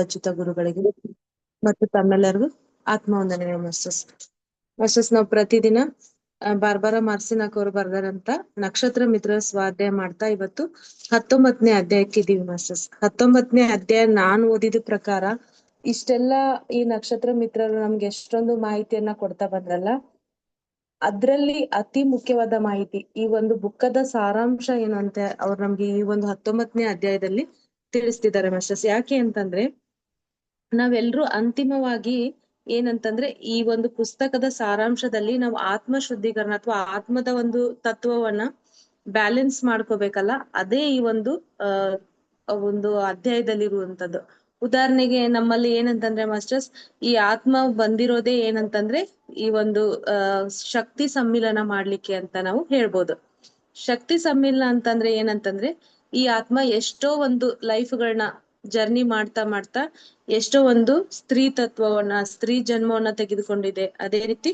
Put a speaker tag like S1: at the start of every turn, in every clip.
S1: ಅಚ್ಯುತ ಗುರುಗಳಿಗೆ ಮತ್ತು ತಮ್ಮೆಲ್ಲರಿಗೂ ಆತ್ಮ ವಂದನೆಗಳು ಮಾಸ್ಟರ್ಸ್. ಮಾಸ್ಟರ್ಸ್, ನಾವು ಪ್ರತಿದಿನ ಬಾರ್ಬಾರ ಮಾರ್ಸಿನಾಕ್ ಅವರು ಬರ್ದಾರಂತ ನಕ್ಷತ್ರ ಮಿತ್ರ ಸ್ವಾಧ್ಯಾಯ ಮಾಡ್ತಾ ಇವತ್ತು ಹತ್ತೊಂಬತ್ತನೇ ಅಧ್ಯಾಯಕ್ಕೆ ಇದೀವಿ ಮಾಸ್ಟರ್ಸ್. ಹತ್ತೊಂಬತ್ತನೇ ಅಧ್ಯಾಯ ನಾನು ಓದಿದ ಪ್ರಕಾರ ಇಷ್ಟೆಲ್ಲ ಈ ನಕ್ಷತ್ರ ಮಿತ್ರರು ನಮ್ಗೆ ಎಷ್ಟೊಂದು ಮಾಹಿತಿಯನ್ನ ಕೊಡ್ತಾ ಬಂದ್ರಲ್ಲ, ಅದ್ರಲ್ಲಿ ಅತಿ ಮುಖ್ಯವಾದ ಮಾಹಿತಿ ಈ ಒಂದು ಬುಕ್ಕದ ಸಾರಾಂಶ ಏನು ಅಂತ ಅವ್ರು ನಮ್ಗೆ ಈ ಒಂದು ಹತ್ತೊಂಬತ್ತನೇ ಅಧ್ಯಾಯದಲ್ಲಿ ತಿಳಿಸ್ತಿದ್ದಾರೆ ಮಾಸ್ಟರ್ಸ್. ಯಾಕೆ ಅಂತಂದ್ರೆ ನಾವೆಲ್ರೂ ಅಂತಿಮವಾಗಿ ಏನಂತಂದ್ರೆ ಈ ಒಂದು ಪುಸ್ತಕದ ಸಾರಾಂಶದಲ್ಲಿ ನಾವು ಆತ್ಮ ಶುದ್ಧೀಕರಣ ಅಥವಾ ಆತ್ಮದ ಒಂದು ತತ್ವವನ್ನ ಬ್ಯಾಲೆನ್ಸ್ ಮಾಡ್ಕೋಬೇಕಲ್ಲ, ಅದೇ ಈ ಒಂದು ಒಂದು ಒಂದು ಅಧ್ಯಾಯದಲ್ಲಿರುವಂತದ್ದು. ಉದಾಹರಣೆಗೆ ನಮ್ಮಲ್ಲಿ ಏನಂತಂದ್ರೆ ಮಾಸ್ಟರ್ಸ್, ಈ ಆತ್ಮ ಬಂದಿರೋದೇ ಏನಂತಂದ್ರೆ ಈ ಒಂದು ಶಕ್ತಿ ಸಮ್ಮಿಲನ ಮಾಡ್ಲಿಕ್ಕೆ ಅಂತ ನಾವು ಹೇಳ್ಬೋದು. ಶಕ್ತಿ ಸಮ್ಮಿಲನ ಅಂತಂದ್ರೆ ಏನಂತಂದ್ರೆ ಈ ಆತ್ಮ ಎಷ್ಟೋ ಒಂದು ಲೈಫ್ಗಳನ್ನ ಜರ್ನಿ ಮಾಡ್ತಾ ಮಾಡ್ತಾ ಎಷ್ಟೋ ಒಂದು ಸ್ತ್ರೀ ತತ್ವವನ್ನ, ಸ್ತ್ರೀ ಜನ್ಮವನ್ನ ತೆಗೆದುಕೊಂಡಿದೆ. ಅದೇ ರೀತಿ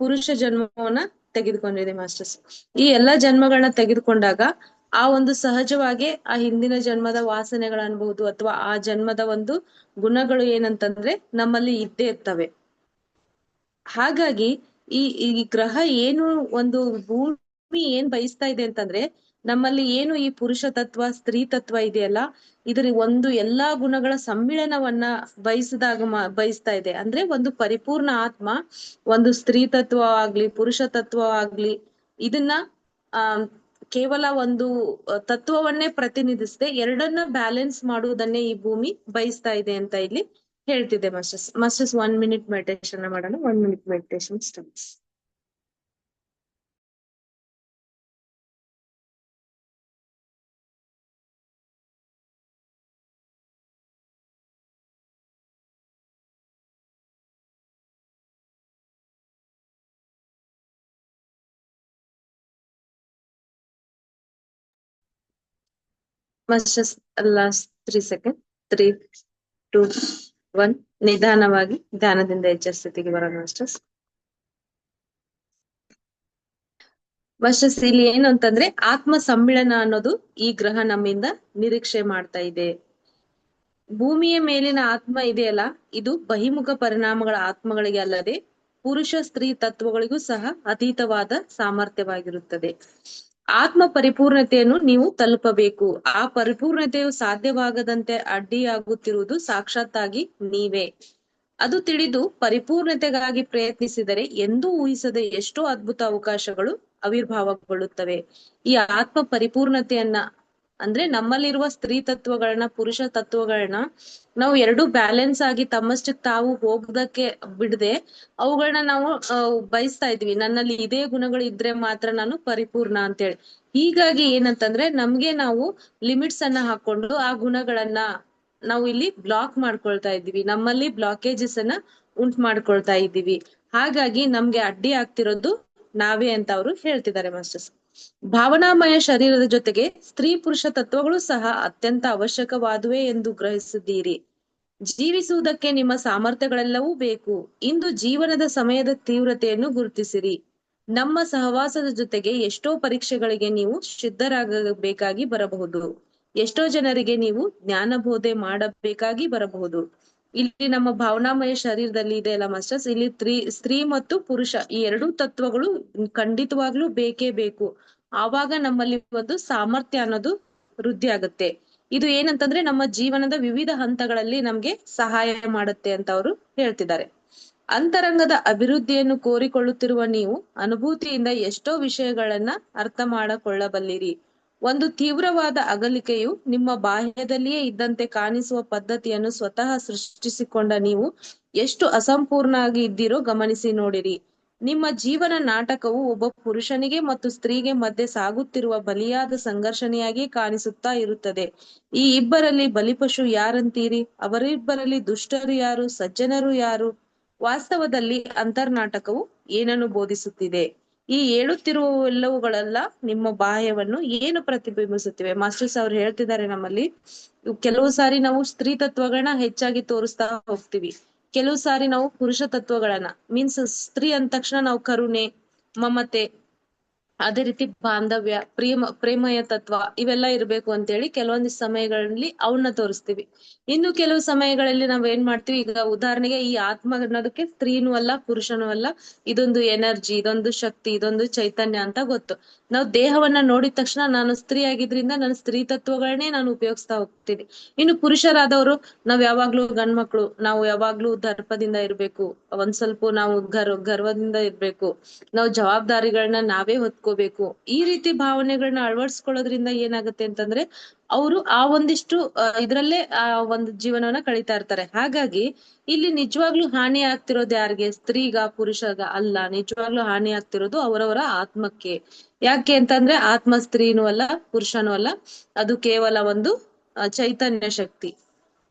S1: ಪುರುಷ ಜನ್ಮವನ್ನ ತೆಗೆದುಕೊಂಡಿದೆ ಮಾಸ್ಟರ್ಸ್. ಈ ಎಲ್ಲಾ ಜನ್ಮಗಳನ್ನ ತೆಗೆದುಕೊಂಡಾಗ ಆ ಒಂದು ಸಹಜವಾಗಿ ಆ ಹಿಂದಿನ ಜನ್ಮದ ವಾಸನೆಗಳು ಅನ್ಬಹುದು ಅಥವಾ ಆ ಜನ್ಮದ ಒಂದು ಗುಣಗಳು ಏನಂತಂದ್ರೆ ನಮ್ಮಲ್ಲಿ ಇದ್ದೇ ಇರ್ತವೆ. ಹಾಗಾಗಿ ಈ ಈ ಗ್ರಹ ಏನು ಒಂದು ಭೂಮಿ ಏನ್ ಬಯಸ್ತಾ ಇದೆ ಅಂತಂದ್ರೆ ನಮ್ಮಲ್ಲಿ ಏನು ಈ ಪುರುಷ ತತ್ವ, ಸ್ತ್ರೀ ತತ್ವ ಇದೆಯಲ್ಲ ಇದರ ಒಂದು ಎಲ್ಲಾ ಗುಣಗಳ ಸಮ್ಮಿಳನವನ್ನ ಬಯಸಿದಾಗ ಬಯಸ್ತಾ ಇದೆ. ಅಂದ್ರೆ ಒಂದು ಪರಿಪೂರ್ಣ ಆತ್ಮ, ಒಂದು ಸ್ತ್ರೀ ತತ್ವ ಆಗ್ಲಿ, ಪುರುಷ ತತ್ವ ಆಗ್ಲಿ, ಇದನ್ನ, ಆ, ಕೇವಲ ಒಂದು ತತ್ವವನ್ನೇ ಪ್ರತಿನಿಧಿಸದೆ ಎರಡನ್ನ ಬ್ಯಾಲೆನ್ಸ್ ಮಾಡುವುದನ್ನೇ ಈ ಭೂಮಿ ಬಯಸ್ತಾ ಇದೆ ಅಂತ ಇಲ್ಲಿ ಹೇಳ್ತಿದೆ masters. Masters one minute meditation ಮಾಡೋಣ. One minute meditation starts masters last three second three two one ನಿಧಾನವಾಗಿ ಧ್ಯಾನದಿಂದ ಎಚ್ಚರ ಸ್ಥಿತಿಗೆ ಬರೋಣ ಮಾಸ್ಟರ್ಸ್ ಮಾಸ್ಟರ್ಸ್ ಇಲ್ಲಿ ಏನು ಅಂತಂದ್ರೆ ಆತ್ಮ ಸಮ್ಮಿಳನ ಅನ್ನೋದು ಈ ಗ್ರಹ ನಮ್ಮಿಂದ ನಿರೀಕ್ಷೆ ಮಾಡ್ತಾ ಇದೆ. ಭೂಮಿಯ ಮೇಲಿನ ಆತ್ಮ ಇದೆಯಲ್ಲ ಇದು ಬಹಿಮುಖ ಪರಿಣಾಮಗಳ ಆತ್ಮಗಳಿಗೆ ಅಲ್ಲದೆ ಪುರುಷ ಸ್ತ್ರೀ ತತ್ವಗಳಿಗೂ ಸಹ ಅತೀತವಾದ ಸಾಮರ್ಥ್ಯವಾಗಿರುತ್ತದೆ. ಆತ್ಮ ಪರಿಪೂರ್ಣತೆಯನ್ನು ನೀವು ತಲುಪಬೇಕು. ಆ ಪರಿಪೂರ್ಣತೆಯು ಸಾಧ್ಯವಾಗದಂತೆ ಅಡ್ಡಿಯಾಗುತ್ತಿರುವುದು ಸಾಕ್ಷಾತ್ತಾಗಿ ನೀವೇ. ಅದು ತಿಳಿದು ಪರಿಪೂರ್ಣತೆಗಾಗಿ ಪ್ರಯತ್ನಿಸಿದರೆ ಎಂದೂ ಊಹಿಸದೆ ಎಷ್ಟೋ ಅದ್ಭುತ ಅವಕಾಶಗಳು ಆವಿರ್ಭಾವಗೊಳ್ಳುತ್ತವೆ ಈ ಆತ್ಮ ಪರಿಪೂರ್ಣತೆಯನ್ನ ಅಂದ್ರೆ ನಮ್ಮಲ್ಲಿರುವ ಸ್ತ್ರೀ ತತ್ವಗಳನ್ನ, ಪುರುಷ ತತ್ವಗಳನ್ನ ನಾವು ಎರಡು ಬ್ಯಾಲೆನ್ಸ್ ಆಗಿ ತಮ್ಮಷ್ಟು ತಾವು ಹೋಗದಕ್ಕೆ ಬಿಡದೆ ಅವುಗಳನ್ನ ನಾವು ಬಯಸ್ತಾ ಇದ್ವಿ. ನನ್ನಲ್ಲಿ ಇದೇ ಗುಣಗಳು ಇದ್ರೆ ಮಾತ್ರ ನಾನು ಪರಿಪೂರ್ಣ ಅಂತೇಳಿ. ಹೀಗಾಗಿ ಏನಂತಂದ್ರೆ ನಮ್ಗೆ ನಾವು ಲಿಮಿಟ್ಸ್ ಅನ್ನ ಹಾಕೊಂಡು ಆ ಗುಣಗಳನ್ನ ನಾವು ಇಲ್ಲಿ ಬ್ಲಾಕ್ ಮಾಡ್ಕೊಳ್ತಾ ಇದ್ದೀವಿ. ನಮ್ಮಲ್ಲಿ ಬ್ಲಾಕೇಜಸ್ ಅನ್ನ ಉಂಟು ಮಾಡ್ಕೊಳ್ತಾ ಇದ್ದೀವಿ. ಹಾಗಾಗಿ ನಮ್ಗೆ ಅಡ್ಡಿ ಆಗ್ತಿರೋದು ನಾವೇ ಅಂತ ಅವರು ಹೇಳ್ತಿದ್ದಾರೆ ಮಾಸ್ಟರ್ಸ್. ಭಾವನಾಮಯ ಶರೀರದ ಜೊತೆಗೆ ಸ್ತ್ರೀ ಪುರುಷ ತತ್ವಗಳು ಸಹ ಅತ್ಯಂತ ಅವಶ್ಯಕವಾದುವೆ ಎಂದು ಗ್ರಹಿಸಿದ್ದೀರಿ. ಜೀವಿಸುವುದಕ್ಕೆ ನಿಮ್ಮ ಸಾಮರ್ಥ್ಯಗಳೆಲ್ಲವೂ ಬೇಕು. ಇಂದು ಜೀವನದ ಸಮಯದ ತೀವ್ರತೆಯನ್ನು ಗುರುತಿಸಿರಿ. ನಮ್ಮ ಸಹವಾಸದ ಜೊತೆಗೆ ಎಷ್ಟೋ ಪರೀಕ್ಷೆಗಳಿಗೆ ನೀವು ಸಿದ್ಧರಾಗಬೇಕಾಗಿ ಬರಬಹುದು. ಎಷ್ಟೋ ಜನರಿಗೆ ನೀವು ಜ್ಞಾನ ಬೋಧೆ ಮಾಡಬೇಕಾಗಿ ಬರಬಹುದು. ಇಲ್ಲಿ ನಮ್ಮ ಭಾವನಾಮಯ ಶರೀರದಲ್ಲಿ ಇದೆ ಅಲ್ಲ ಮಾಸ್ಟರ್ಸ್? ಇಲ್ಲಿ ಸ್ತ್ರೀ ಸ್ತ್ರೀ ಮತ್ತು ಪುರುಷ ಈ ಎರಡೂ ತತ್ವಗಳು ಖಂಡಿತವಾಗ್ಲೂ ಬೇಕೇ ಬೇಕು. ಆವಾಗ ನಮ್ಮಲ್ಲಿ ಒಂದು ಸಾಮರ್ಥ್ಯ ಅನ್ನೋದು ವೃದ್ಧಿ ಆಗುತ್ತೆ. ಇದು ಏನಂತಂದ್ರೆ ನಮ್ಮ ಜೀವನದ ವಿವಿಧ ಹಂತಗಳಲ್ಲಿ ನಮ್ಗೆ ಸಹಾಯ ಮಾಡುತ್ತೆ ಅಂತ ಅವರು ಹೇಳ್ತಿದ್ದಾರೆ. ಅಂತರಂಗದ ಅಭಿವೃದ್ಧಿಯನ್ನು ಕೋರಿಕೊಳ್ಳುತ್ತಿರುವ ನೀವು ಅನುಭೂತಿಯಿಂದ ಎಷ್ಟೋ ವಿಷಯಗಳನ್ನ ಅರ್ಥ ಮಾಡಕೊಳ್ಳಬಲ್ಲಿರಿ. ಒಂದು ತೀವ್ರವಾದ ಅಗಲಿಕೆಯು ನಿಮ್ಮ ಬಾಹ್ಯದಲ್ಲಿಯೇ ಇದ್ದಂತೆ ಕಾಣಿಸುವ ಪದ್ಧತಿಯನ್ನು ಸ್ವತಃ ಸೃಷ್ಟಿಸಿಕೊಂಡ ನೀವು ಎಷ್ಟು ಅಸಂಪೂರ್ಣ ಆಗಿ ಇದ್ದೀರೋ ಗಮನಿಸಿ ನೋಡಿರಿ. ನಿಮ್ಮ ಜೀವನ ನಾಟಕವು ಒಬ್ಬ ಪುರುಷನಿಗೆ ಮತ್ತು ಸ್ತ್ರೀಗೆ ಮಧ್ಯೆ ಸಾಗುತ್ತಿರುವ ಬಲಿಯಾದ ಸಂಘರ್ಷಣೆಯಾಗಿ ಕಾಣಿಸುತ್ತಾ ಇರುತ್ತದೆ. ಈ ಇಬ್ಬರಲ್ಲಿ ಬಲಿಪಶು ಯಾರಂತೀರಿ? ಅವರಿಬ್ಬರಲ್ಲಿ ದುಷ್ಟರು ಯಾರು? ಸಜ್ಜನರು ಯಾರು? ವಾಸ್ತವದಲ್ಲಿ ಅಂತರ್ನಾಟಕವು ಏನನ್ನು ಬೋಧಿಸುತ್ತಿದೆ? ಈ ಹೇಳುತ್ತಿರುವೆಲ್ಲವುಗಳೆಲ್ಲ ನಿಮ್ಮ ಬಾಹ್ಯವನ್ನು ಏನು ಪ್ರತಿಬಿಂಬಿಸುತ್ತಿವೆ? ಮಾಸ್ಟರ್ಸ್ ಅವ್ರು ಹೇಳ್ತಿದ್ದಾರೆ ನಮ್ಮಲ್ಲಿ, ಕೆಲವು ಸಾರಿ ನಾವು ಸ್ತ್ರೀ ತತ್ವಗಳನ್ನ ಹೆಚ್ಚಾಗಿ ತೋರಿಸ್ತಾ ಹೋಗ್ತೀವಿ. ಕೆಲವು ಸಾರಿ ನಾವು ಪುರುಷ ತತ್ವಗಳನ್ನ ಮೀನ್ಸ್ ಸ್ತ್ರೀ ಅಂದ ತಕ್ಷಣ ನಾವು ಕರುಣೆ, ಮಮತೆ ಅದೇ ರೀತಿ ಬಾಂಧವ್ಯ, ಪ್ರೇಮ, ಪ್ರೇಮಯ ತತ್ವ ಇವೆಲ್ಲ ಇರ್ಬೇಕು ಅಂತೇಳಿ ಕೆಲವೊಂದು ಸಮಯಗಳಲ್ಲಿ ಅವನ್ನ ತೋರಿಸ್ತೀವಿ. ಇನ್ನು ಕೆಲವು ಸಮಯಗಳಲ್ಲಿ ನಾವ್ ಏನ್ ಮಾಡ್ತೀವಿ, ಈಗ ಉದಾಹರಣೆಗೆ ಈ ಆತ್ಮ ಅನ್ನೋದಕ್ಕೆ ಸ್ತ್ರೀನೂ ಅಲ್ಲ, ಪುರುಷನೂ ಅಲ್ಲ, ಇದೊಂದು ಎನರ್ಜಿ, ಇದೊಂದು ಶಕ್ತಿ, ಇದೊಂದು ಚೈತನ್ಯ ಅಂತ ಗೊತ್ತು. ನಾವು ದೇಹವನ್ನ ನೋಡಿದ ತಕ್ಷಣ ನಾನು ಸ್ತ್ರೀ ಆಗಿದ್ರಿಂದ ನಾನು ಸ್ತ್ರೀ ತತ್ವಗಳನ್ನೇ ನಾನು ಉಪಯೋಗಿಸ್ತಾ ಹೋಗ್ತೀನಿ. ಇನ್ನು ಪುರುಷರಾದವರು ನಾವ್ ಯಾವಾಗ್ಲೂ ಗಂಡ್ಮಕ್ಳು, ನಾವು ಯಾವಾಗ್ಲೂ ದರ್ಪದಿಂದ ಇರ್ಬೇಕು, ಒಂದ್ ಸ್ವಲ್ಪ ನಾವು ಗರ್, ಗರ್ವದಿಂದ ಇರ್ಬೇಕು, ನಾವು ಜವಾಬ್ದಾರಿಗಳನ್ನ ನಾವೇ ಹೊತ್ಕೋಬೇಕು. ಈ ರೀತಿ ಭಾವನೆಗಳನ್ನ ಅಳವಡಿಸ್ಕೊಳ್ಳೋದ್ರಿಂದ ಏನಾಗುತ್ತೆ ಅಂತಂದ್ರೆ, ಅವರು ಆ ಒಂದಿಷ್ಟು ಇದ್ರಲ್ಲೇ ಆ ಒಂದು ಜೀವನವನ್ನ ಕಳೀತಾ ಇರ್ತಾರೆ. ಹಾಗಾಗಿ ಇಲ್ಲಿ ನಿಜವಾಗ್ಲೂ ಹಾನಿ ಆಗ್ತಿರೋದು ಯಾರಿಗೆ? ಸ್ತ್ರೀಗ, ಪುರುಷಗ ಅಲ್ಲ. ನಿಜವಾಗ್ಲೂ ಹಾನಿ ಆಗ್ತಿರೋದು ಅವರವರ ಆತ್ಮಕ್ಕೆ. ಯಾಕೆ ಅಂತಂದ್ರೆ ಆತ್ಮ ಸ್ತ್ರೀನೂ ಅಲ್ಲ, ಪುರುಷನೂ ಅಲ್ಲ. ಅದು ಕೇವಲ ಒಂದು ಚೈತನ್ಯ ಶಕ್ತಿ.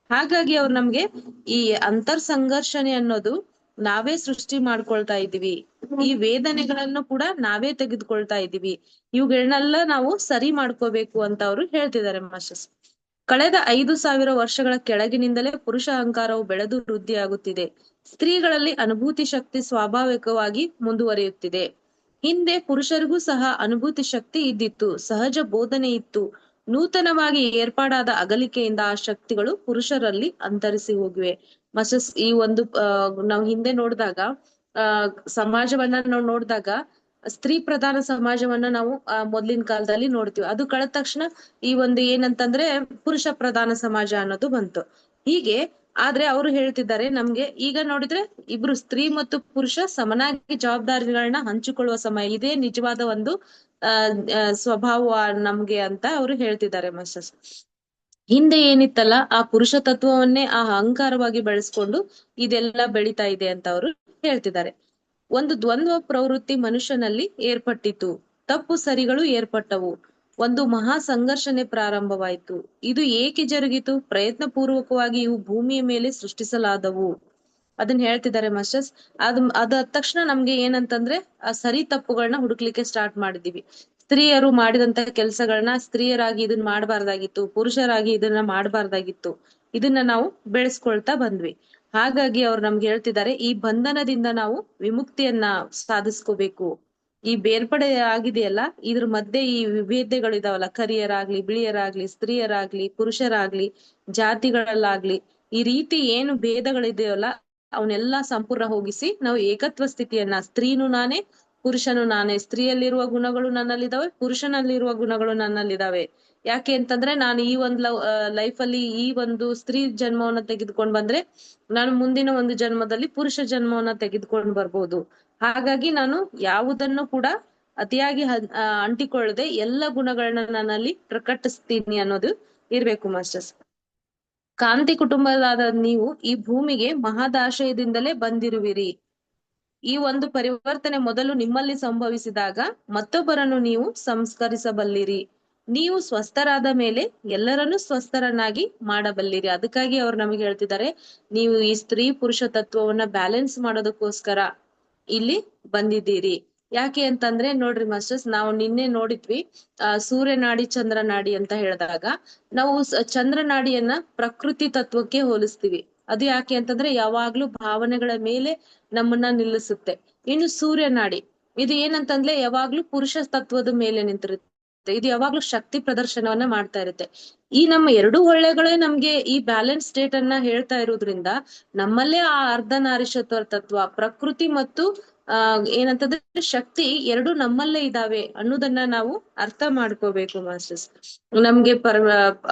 S1: ಹಾಗಾಗಿ ಅವ್ರು ನಮ್ಗೆ ಈ ಅಂತರ್ ಸಂಘರ್ಷಣೆ ಅನ್ನೋದು ನಾವೇ ಸೃಷ್ಟಿ ಮಾಡ್ಕೊಳ್ತಾ ಇದೀವಿ ಈ ವೇದನೆಗಳನ್ನು ಕೂಡ ನಾವೇ ತೆಗೆದುಕೊಳ್ತಾ ಇದೀವಿ ಇವುಗಳನ್ನೆಲ್ಲ ನಾವು ಸರಿ ಮಾಡ್ಕೋಬೇಕು ಅಂತ ಅವರು ಹೇಳ್ತಿದ್ದಾರೆ ಮಾಸ್ಟರ್ಸ್. ಕಳೆದ ಐದು ಸಾವಿರ ವರ್ಷಗಳ ಕೆಳಗಿನಿಂದಲೇ ಪುರುಷ ಅಹಂಕಾರವು ಬೆಳೆದು ವೃದ್ಧಿಯಾಗುತ್ತಿದೆ. ಸ್ತ್ರೀಗಳಲ್ಲಿ ಅನುಭೂತಿ ಶಕ್ತಿ ಸ್ವಾಭಾವಿಕವಾಗಿ ಮುಂದುವರಿಯುತ್ತಿದೆ. ಹಿಂದೆ ಪುರುಷರಿಗೂ ಸಹ ಅನುಭೂತಿ ಶಕ್ತಿ ಇದ್ದಿತ್ತು, ಸಹಜ ಬೋಧನೆ ಇತ್ತು. ನೂತನವಾಗಿ ಏರ್ಪಾಡಾದ ಅಗಲಿಕೆಯಿಂದ ಆ ಶಕ್ತಿಗಳು ಪುರುಷರಲ್ಲಿ ಅಂತರಿಸಿ ಹೋಗಿವೆ. ಮಸಸ್, ಈ ಒಂದು ನಾವು ಹಿಂದೆ ನೋಡಿದಾಗ ಸಮಾಜವನ್ನ ನಾವು ನೋಡಿದಾಗ, ಸ್ತ್ರೀ ಪ್ರಧಾನ ಸಮಾಜವನ್ನ ನಾವು ಮೊದ್ಲಿನ ಕಾಲದಲ್ಲಿ ನೋಡ್ತೀವಿ. ಅದು ಕಳೆದ ತಕ್ಷಣ ಈ ಒಂದು ಏನಂತಂದ್ರೆ ಪುರುಷ ಪ್ರಧಾನ ಸಮಾಜ ಅನ್ನೋದು ಬಂತು. ಹೀಗೆ ಆದ್ರೆ ಅವರು ಹೇಳ್ತಿದ್ದಾರೆ ನಮ್ಗೆ, ಈಗ ನೋಡಿದ್ರೆ ಇಬ್ರು ಸ್ತ್ರೀ ಮತ್ತು ಪುರುಷ ಸಮನಾಗಿ ಜವಾಬ್ದಾರಿಗಳನ್ನ ಹಂಚಿಕೊಳ್ಳುವ ಸಮಯ. ಇದೇ ನಿಜವಾದ ಒಂದು ಸ್ವಭಾವ ನಮ್ಗೆ ಅಂತ ಅವರು ಹೇಳ್ತಿದ್ದಾರೆ ಮಾಸ್ಟರ್ಸ್ ಹಿಂದೆ ಏನಿತ್ತಲ್ಲ, ಆ ಪುರುಷ ತತ್ವವನ್ನೇ ಆ ಅಹಂಕಾರವಾಗಿ ಬೆಳೆಸ್ಕೊಂಡು ಇದೆಲ್ಲ ಬೆಳಿತಾ ಇದೆ ಅಂತ ಅವರು ಹೇಳ್ತಿದ್ದಾರೆ. ಒಂದು ದ್ವಂದ್ವ ಪ್ರವೃತ್ತಿ ಮನುಷ್ಯನಲ್ಲಿ ಏರ್ಪಟ್ಟಿತು ತಪ್ಪು ಸರಿಗಳು ಏರ್ಪಟ್ಟವು. ಒಂದು ಮಹಾ ಸಂಘರ್ಷಣೆ ಪ್ರಾರಂಭವಾಯಿತು. ಇದು ಏಕೆ ಜರುಗಿತು? ಪ್ರಯತ್ನ ಪೂರ್ವಕವಾಗಿ ಇವು ಭೂಮಿಯ ಮೇಲೆ ಸೃಷ್ಟಿಸಲಾದವು. ಅದನ್ನ ಹೇಳ್ತಿದ್ದಾರೆ ಮಾಸ್ಟರ್ಸ್. ಅದ್, ಅದ ತಕ್ಷಣ ನಮ್ಗೆ ಏನಂತಂದ್ರೆ, ಆ ಸರಿ ತಪ್ಪುಗಳನ್ನ ಹುಡುಕ್ಲಿಕ್ಕೆ ಸ್ಟಾರ್ಟ್ ಮಾಡಿದೀವಿ ಸ್ತ್ರೀಯರು ಮಾಡಿದಂತ ಕೆಲಸಗಳನ್ನ ಸ್ತ್ರೀಯರಾಗಿ ಇದನ್ನ ಮಾಡಬಾರ್ದಾಗಿತ್ತು, ಪುರುಷರಾಗಿ ಇದನ್ನ ಮಾಡಬಾರ್ದಾಗಿತ್ತು. ಇದನ್ನ ನಾವು ಬೆಳೆಸ್ಕೊಳ್ತಾ ಬಂದ್ವಿ. ಹಾಗಾಗಿ ಅವ್ರು ನಮ್ಗೆ ಹೇಳ್ತಿದ್ದಾರೆ, ಈ ಬಂಧನದಿಂದ ನಾವು ವಿಮುಕ್ತಿಯನ್ನ ಸಾಧಿಸ್ಕೋಬೇಕು. ಈ ಬೇರ್ಪಡೆ ಆಗಿದೆಯಲ್ಲ, ಇದ್ರ ಮಧ್ಯೆ ಈ ವಿಭೇದಗಳು ಇದಾವಲ್ಲ, ಕರಿಯರಾಗ್ಲಿ, ಬಿಳಿಯರಾಗ್ಲಿ, ಸ್ತ್ರೀಯರಾಗ್ಲಿ, ಪುರುಷರಾಗ್ಲಿ, ಜಾತಿಗಳಲ್ಲಾಗ್ಲಿ, ಈ ರೀತಿ ಏನು ಭೇದಗಳಿದೆಯಲ್ಲ, ಅವನ್ನೆಲ್ಲಾ ಸಂಪೂರ್ಣ ಹೋಗಿಸಿ ನಾವು ಏಕತ್ವ ಸ್ಥಿತಿಯನ್ನ, ಸ್ತ್ರೀನು ನಾನೇ, ಪುರುಷನು ನಾನೇ, ಸ್ತ್ರೀಯಲ್ಲಿರುವ ಗುಣಗಳು ನನ್ನಲ್ಲಿದ್ದಾವೆ, ಪುರುಷನಲ್ಲಿರುವ ಗುಣಗಳು ನನ್ನಲ್ಲಿದ್ದಾವೆ. ಯಾಕೆ ಅಂತಂದ್ರೆ ನಾನು ಈ ಒಂದು ಲೈಫ್ ಅಲ್ಲಿ ಈ ಒಂದು ಸ್ತ್ರೀ ಜನ್ಮವನ್ನ ತೆಗೆದುಕೊಂಡ್ ಬಂದ್ರೆ, ನಾನು ಮುಂದಿನ ಒಂದು ಜನ್ಮದಲ್ಲಿ ಪುರುಷ ಜನ್ಮವನ್ನ ತೆಗೆದುಕೊಂಡ್ ಬರ್ಬೋದು. ಹಾಗಾಗಿ ನಾನು ಯಾವುದನ್ನು ಕೂಡ ಅತಿಯಾಗಿ ಅಂಟಿಕೊಳ್ಳದೆ ಎಲ್ಲ ಗುಣಗಳನ್ನ ನನ್ನಲ್ಲಿ ಪ್ರಕಟಿಸ್ತೀನಿ ಅನ್ನೋದು ಇರ್ಬೇಕು, ಮಾಸ್ಟರ್ಸ್. ಕಾಂತಿ ಕುಟುಂಬದಾದ ನೀವು ಈ ಭೂಮಿಗೆ ಮಹದಾಶಯದಿಂದಲೇ ಬಂದಿರುವಿರಿ. ಈ ಒಂದು ಪರಿವರ್ತನೆ ಮೊದಲು ನಿಮ್ಮಲ್ಲಿ ಸಂಭವಿಸಿದಾಗ ಮತ್ತೊಬ್ಬರನ್ನು ನೀವು ಸಂಸ್ಕರಿಸಬಲ್ಲಿರಿ. ನೀವು ಸ್ವಸ್ಥರಾದ ಮೇಲೆ ಎಲ್ಲರನ್ನು ಸ್ವಸ್ಥರನ್ನಾಗಿ ಮಾಡಬಲ್ಲಿರಿ. ಅದಕ್ಕಾಗಿ ಅವ್ರು ನಮಗೆ ಹೇಳ್ತಿದ್ದಾರೆ, ನೀವು ಈ ಸ್ತ್ರೀ ಪುರುಷ ತತ್ವವನ್ನ ಬ್ಯಾಲೆನ್ಸ್ ಮಾಡೋದಕ್ಕೋಸ್ಕರ. ಇಲ್ಲಿ ಬಂದಿದ್ದೀರಿ. ಯಾಕೆ ಅಂತಂದ್ರೆ ನೋಡ್ರಿ ಮಾಸ್ಟರ್ಸ್ ನಾವು ನಿನ್ನೆ ನೋಡಿದ್ವಿ, ಆ, ಸೂರ್ಯನಾಡಿ, ಚಂದ್ರನಾಡಿ ಅಂತ ಹೇಳಿದಾಗ ನಾವು ಚಂದ್ರನಾಡಿಯನ್ನ ಪ್ರಕೃತಿ ತತ್ವಕ್ಕೆ ಹೋಲಿಸ್ತೀವಿ. ಅದು ಯಾಕೆ ಅಂತಂದ್ರೆ ಯಾವಾಗ್ಲೂ ಭಾವನೆಗಳ ಮೇಲೆ ನಮ್ಮನ್ನ ನಿಲ್ಲಿಸುತ್ತೆ. ಇನ್ನು ಸೂರ್ಯನಾಡಿ, ಇದು ಏನಂತಂದ್ರೆ ಯಾವಾಗ್ಲೂ ಪುರುಷ ತತ್ವದ ಮೇಲೆ ನಿಂತಿರುತ್ತೆ. ಇದು ಯಾವಾಗ್ಲೂ ಶಕ್ತಿ ಪ್ರದರ್ಶನವನ್ನ ಮಾಡ್ತಾ ಇರುತ್ತೆ. ಈ ನಮ್ಮ ಎರಡು ಹೊಳ್ಳೆಗಳೇ ನಮ್ಗೆ ಈ ಬ್ಯಾಲೆನ್ಸ್ ಸ್ಟೇಟ್ ಅನ್ನ ಹೇಳ್ತಾ ಇರೋದ್ರಿಂದ ನಮ್ಮಲ್ಲೇ ಆ ಅರ್ಧನಾರೀಶ್ವರ ತತ್ವ, ಪ್ರಕೃತಿ ಮತ್ತು, ಆ, ಏನಂತಂದ್ರೆ ಶಕ್ತಿ ಎರಡು ನಮ್ಮಲ್ಲೇ ಇದಾವೆ ಅನ್ನೋದನ್ನ ನಾವು ಅರ್ಥ ಮಾಡ್ಕೋಬೇಕು ಮಾಸ್ಟರ್ಸ್. ನಮ್ಗೆ ಪರ್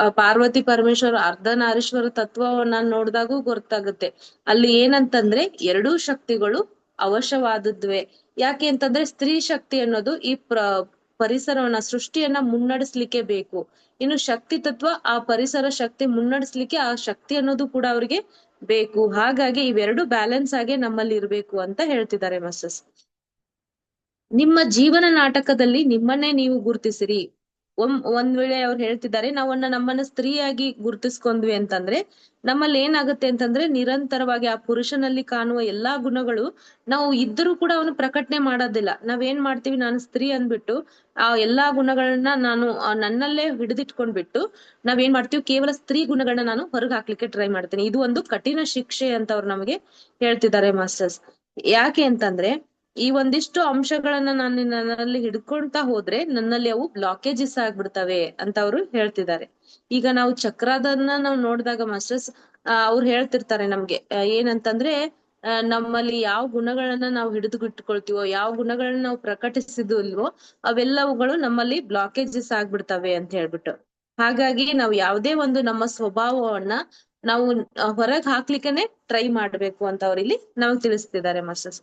S1: ಪಾರ್ವತಿ ಪರಮೇಶ್ವರ ಅರ್ಧನಾರೀಶ್ವರ ತತ್ವವನ್ನ ನೋಡಿದಾಗೂ ಗೊತ್ತಾಗುತ್ತೆ. ಅಲ್ಲಿ ಏನಂತಂದ್ರೆ ಎರಡೂ ಶಕ್ತಿಗಳು ಅವಶ್ಯವಾದದ್ವೆ. ಯಾಕೆ ಅಂತಂದ್ರೆ ಸ್ತ್ರೀ ಶಕ್ತಿ ಅನ್ನೋದು ಈ ಪ್ರ ಪರಿಸರವನ್ನ ಸೃಷ್ಟಿಯನ್ನ ಮುನ್ನಡೆಸ್ಲಿಕ್ಕೆ ಬೇಕು. ಇನ್ನು ಶಕ್ತಿ ತತ್ವ, ಆ ಪರಿಸರ ಶಕ್ತಿ ಮುನ್ನಡೆಸ್ಲಿಕ್ಕೆ ಆ ಶಕ್ತಿ ಅನ್ನೋದು ಕೂಡ ಅವ್ರಿಗೆ ಬೇಕು. ಹಾಗಾಗಿ ಇವೆರಡು ಬ್ಯಾಲೆನ್ಸ್ ಆಗಿ ನಮ್ಮಲ್ಲಿ ಇರಬೇಕು ಅಂತ ಹೇಳ್ತಿದ್ದಾರೆ ಮಾಸ್ಟರ್ಸ್. ನಿಮ್ಮ ಜೀವನ ನಾಟಕದಲ್ಲಿ ನಿಮ್ಮನ್ನೇ ನೀವು ಗುರುತಿಸಿರಿ. ಒಂದ್ ವೇಳೆ ಅವ್ರು ಹೇಳ್ತಿದ್ದಾರೆ, ನಾವನ್ನ ನಮ್ಮನ್ನ ಸ್ತ್ರೀಯಾಗಿ ಗುರುತಿಸ್ಕೊಂಡ್ವಿ ಅಂತಂದ್ರೆ, ನಮ್ಮಲ್ಲಿ ಏನಾಗುತ್ತೆ ಅಂತಂದ್ರೆ, ನಿರಂತರವಾಗಿ ಆ ಪುರುಷನಲ್ಲಿ ಕಾಣುವ ಎಲ್ಲಾ ಗುಣಗಳು, ನಾವು ಇದ್ದರೂ ಕೂಡ ಅವನು ಪ್ರಕಟಣೆ ಮಾಡೋದಿಲ್ಲ. ನಾವೇನ್ ಮಾಡ್ತೀವಿ, ನಾನು ಸ್ತ್ರೀ ಅಂದ್ಬಿಟ್ಟು, ಆ ಎಲ್ಲಾ ಗುಣಗಳನ್ನ ನಾನು ನನ್ನಲ್ಲೇ ಹಿಡಿದಿಟ್ಕೊಂಡ್ಬಿಟ್ಟು, ನಾವೇನ್ ಮಾಡ್ತೀವಿ, ಕೇವಲ ಸ್ತ್ರೀ ಗುಣಗಳನ್ನ ನಾನು ಹೊರಗೆ ಹಾಕ್ಲಿಕ್ಕೆ ಟ್ರೈ ಮಾಡ್ತೀನಿ. ಇದು ಒಂದು ಕಠಿಣ ಶಿಕ್ಷೆ ಅಂತ ಅವ್ರು ನಮಗೆ ಹೇಳ್ತಿದ್ದಾರೆ ಮಾಸ್ಟರ್ಸ್. ಯಾಕೆ ಅಂತಂದ್ರೆ ಈ ಒಂದಿಷ್ಟು ಅಂಶಗಳನ್ನ ನಾನು ನನ್ನಲ್ಲಿ ಹಿಡ್ಕೊಂತಾ ಹೋದ್ರೆ ನನ್ನಲ್ಲಿ ಅವು ಬ್ಲಾಕೇಜಸ್ ಆಗ್ಬಿಡ್ತವೆ ಅಂತ ಅವರು ಹೇಳ್ತಿದ್ದಾರೆ. ಈಗ ನಾವು ಚಕ್ರದನ್ನ ನಾವು ನೋಡಿದಾಗ ಮಾಸ್ಟರ್ಸ್ ಅವ್ರು ಹೇಳ್ತಿರ್ತಾರೆ ನಮ್ಗೆ ಏನಂತಂದ್ರೆ ನಮ್ಮಲ್ಲಿ ಯಾವ ಗುಣಗಳನ್ನ ನಾವು ಹಿಡಿದು ಇಟ್ಕೊಳ್ತೀವೋ ಯಾವ ಗುಣಗಳನ್ನ ನಾವು ಪ್ರಕಟಿಸಿದ್ವಲ್ವೋ, ಅವೆಲ್ಲವುಗಳು ನಮ್ಮಲ್ಲಿ ಬ್ಲಾಕೇಜಸ್ ಆಗ್ಬಿಡ್ತವೆ ಅಂತ ಹೇಳ್ಬಿಟ್ಟು. ಹಾಗಾಗಿ ನಾವು ಯಾವುದೇ ಒಂದು ನಮ್ಮ ಸ್ವಭಾವವನ್ನ ನಾವು ಹೊರಗ್ ಹಾಕ್ಲಿಕ್ಕೆ ಟ್ರೈ ಮಾಡ್ಬೇಕು ಅಂತ ಅವ್ರು ಇಲ್ಲಿ ನಮಗೆ ತಿಳಿಸ್ತಿದ್ದಾರೆ ಮಾಸ್ಟರ್ಸ್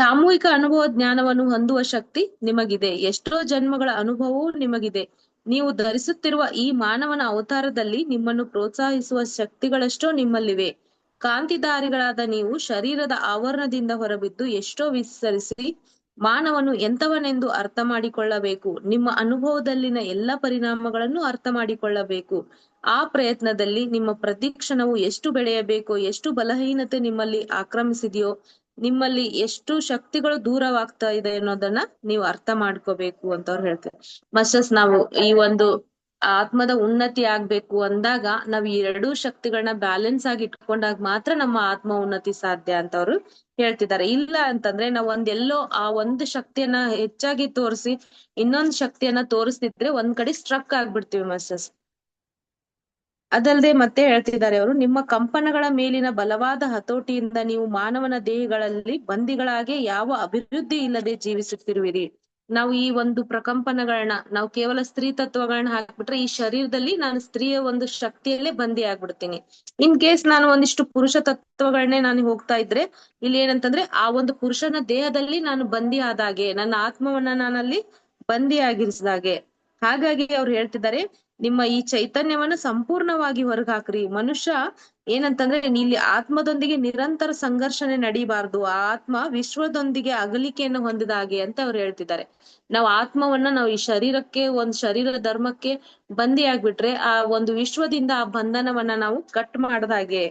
S1: ಸಾಮೂಹಿಕ ಅನುಭವ ಜ್ಞಾನವನ್ನು ಹೊಂದುವ ಶಕ್ತಿ ನಿಮಗಿದೆ. ಎಷ್ಟೋ ಜನ್ಮಗಳ ಅನುಭವವೂ ನಿಮಗಿದೆ. ನೀವು ಧರಿಸುತ್ತಿರುವ ಈ ಮಾನವನ ಅವತಾರದಲ್ಲಿ ನಿಮ್ಮನ್ನು ಪ್ರೋತ್ಸಾಹಿಸುವ ಶಕ್ತಿಗಳಷ್ಟೋ ನಿಮ್ಮಲ್ಲಿವೆ. ಕಾಂತಿದಾರಿಗಳಾದ ನೀವು ಶರೀರದ ಆವರಣದಿಂದ ಹೊರಬಿದ್ದು ಎಷ್ಟೋ ವಿಸ್ತರಿಸಿ ಮಾನವನು ಎಂತವನೆಂದು ಅರ್ಥ ಮಾಡಿಕೊಳ್ಳಬೇಕು. ನಿಮ್ಮ ಅನುಭವದಲ್ಲಿನ ಎಲ್ಲ ಪರಿಣಾಮಗಳನ್ನು ಅರ್ಥ ಮಾಡಿಕೊಳ್ಳಬೇಕು. ಆ ಪ್ರಯತ್ನದಲ್ಲಿ ನಿಮ್ಮ ಪ್ರತಿಕ್ಷಣವು ಎಷ್ಟು ಬೆಳೆಯಬೇಕೋ, ಎಷ್ಟು ಬಲಹೀನತೆ ನಿಮ್ಮಲ್ಲಿ ಆಕ್ರಮಿಸಿದೆಯೋ ನಿಮ್ಮಲ್ಲಿ ಎಷ್ಟು ಶಕ್ತಿಗಳು ದೂರವಾಗ್ತಾ ಇದೆ ಅನ್ನೋದನ್ನ ನೀವು ಅರ್ಥ ಮಾಡ್ಕೋಬೇಕು ಅಂತ ಅವ್ರು ಹೇಳ್ತಾರೆ. ಮಸ್ಟಸ್ ನಾವು ಈ ಒಂದು ಆತ್ಮದ ಉನ್ನತಿ ಆಗ್ಬೇಕು ಅಂದಾಗ ನಾವ್ ಈ ಎರಡೂ ಶಕ್ತಿಗಳನ್ನ ಬ್ಯಾಲೆನ್ಸ್ ಆಗಿ ಇಟ್ಕೊಂಡಾಗ ಮಾತ್ರ ನಮ್ಮ ಆತ್ಮ ಉನ್ನತಿ ಸಾಧ್ಯ ಅಂತ ಅವ್ರು ಹೇಳ್ತಿದ್ದಾರೆ. ಇಲ್ಲ ಅಂತಂದ್ರೆ ನಾವ್ ಒಂದೆಲ್ಲೋ ಆ ಒಂದು ಶಕ್ತಿಯನ್ನ ಹೆಚ್ಚಾಗಿ ತೋರಿಸಿ ಇನ್ನೊಂದ್ ಶಕ್ತಿಯನ್ನ ತೋರಿಸ್ತಿದ್ರೆ ಒಂದ್ ಕಡೆ ಸ್ಟ್ರಕ್ ಆಗ್ಬಿಡ್ತೀವಿ ಮಾಸ್ಟರ್ಸ್ ಅದಲ್ಲದೆ ಮತ್ತೆ ಹೇಳ್ತಿದ್ದಾರೆ ಅವರು, ನಿಮ್ಮ ಕಂಪನಗಳ ಮೇಲಿನ ಬಲವಾದ ಹತೋಟಿಯಿಂದ ನೀವು ಮಾನವನ ದೇಹಗಳಲ್ಲಿ ಬಂದಿಗಳಾಗಿ ಯಾವ ಅಭಿವೃದ್ಧಿ ಇಲ್ಲದೆ ಜೀವಿಸುತ್ತಿರುವಿರಿ? ನಾವು ಈ ಒಂದು ಪ್ರಕಂಪನಗಳನ್ನ, ನಾವು ಕೇವಲ ಸ್ತ್ರೀ ತತ್ವಗಳನ್ನ ಹಾಕ್ಬಿಟ್ರೆ ಈ ಶರೀರದಲ್ಲಿ ನಾನು ಸ್ತ್ರೀಯ ಒಂದು ಶಕ್ತಿಯಲ್ಲೇ ಬಂದಿ ಆಗ್ಬಿಡ್ತೀನಿ. ಇನ್ ಕೇಸ್ ನಾನು ಒಂದಿಷ್ಟು ಪುರುಷ ತತ್ವಗಳನ್ನೇ ನಾನು ಹೋಗ್ತಾ ಇದ್ರೆ, ಇಲ್ಲಿ ಏನಂತಂದ್ರೆ ಆ ಒಂದು ಪುರುಷನ ದೇಹದಲ್ಲಿ ನಾನು ಬಂದಿ ಆದಾಗೆ, ನನ್ನ ಆತ್ಮವನ್ನ ನಾನಲ್ಲಿ ಬಂದಿ ಆಗಿರಿಸಿದಾಗೆ. ಹಾಗಾಗಿ ಅವ್ರು ಹೇಳ್ತಿದ್ದಾರೆ ನಿಮ್ಮ ಈ ಚೈತನ್ಯವನ್ನ ಸಂಪೂರ್ಣವಾಗಿ ಹೊರಗಾಕ್ರಿ. ಮನುಷ್ಯ ಏನಂತಂದ್ರೆ ಇಲ್ಲಿ ಆತ್ಮದೊಂದಿಗೆ ನಿರಂತರ ಸಂಘರ್ಷಣೆ ನಡೀಬಾರ್ದು. ಆ ಆತ್ಮ ವಿಶ್ವದೊಂದಿಗೆ ಅಗಲಿಕೆಯನ್ನು ಹೊಂದಿದ ಹಾಗೆ ಅಂತ ಅವ್ರು ಹೇಳ್ತಿದ್ದಾರೆ. ನಾವು ಆತ್ಮವನ್ನ ನಾವು ಈ ಶರೀರಕ್ಕೆ, ಒಂದ್ ಶರೀರ ಧರ್ಮಕ್ಕೆ ಬಂದಿ ಆಗ್ಬಿಟ್ರೆ ಆ ಒಂದು ವಿಶ್ವದಿಂದ ಆ ಬಂಧನವನ್ನ ನಾವು ಕಟ್ ಮಾಡದ ಹಾಗೆ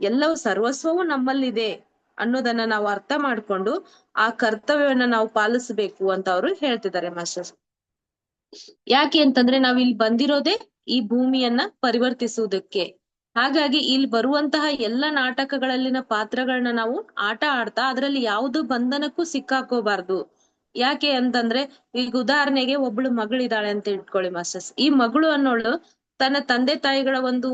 S1: ಎಲ್ಲವೂ ಸರ್ವಸ್ವವು ನಮ್ಮಲ್ಲಿದೆ ಅನ್ನೋದನ್ನ ನಾವು ಅರ್ಥ ಮಾಡ್ಕೊಂಡು ಆ ಕರ್ತವ್ಯವನ್ನ ನಾವು ಪಾಲಿಸಬೇಕು ಅಂತ ಅವರು ಹೇಳ್ತಿದ್ದಾರೆ ಮಾಸ್ಟರ್ಸ್ ಯಾಕೆ ಅಂತಂದ್ರೆ ನಾವ್ ಇಲ್ಲಿ ಬಂದಿರೋದೇ ಈ ಭೂಮಿಯನ್ನ ಪರಿವರ್ತಿಸುವುದಕ್ಕೆ. ಹಾಗಾಗಿ ಇಲ್ಲಿ ಬರುವಂತಹ ಎಲ್ಲ ನಾಟಕಗಳಲ್ಲಿನ ಪಾತ್ರಗಳನ್ನ ನಾವು ಆಟ ಆಡ್ತಾ ಅದ್ರಲ್ಲಿ ಯಾವ್ದು ಬಂಧನಕ್ಕೂ ಸಿಕ್ಕಾಕೋಬಾರ್ದು. ಯಾಕೆ ಅಂತಂದ್ರೆ ಈಗ ಉದಾಹರಣೆಗೆ ಒಬ್ಳು ಮಗಳಿದಾಳೆ ಅಂತ ಇಟ್ಕೊಳ್ಳಿ ಮಾಸ್ಟರ್ಸ್. ಈ ಮಗಳು ಅನ್ನೋಳು ತನ್ನ ತಂದೆ ತಾಯಿಗಳ ಒಂದು,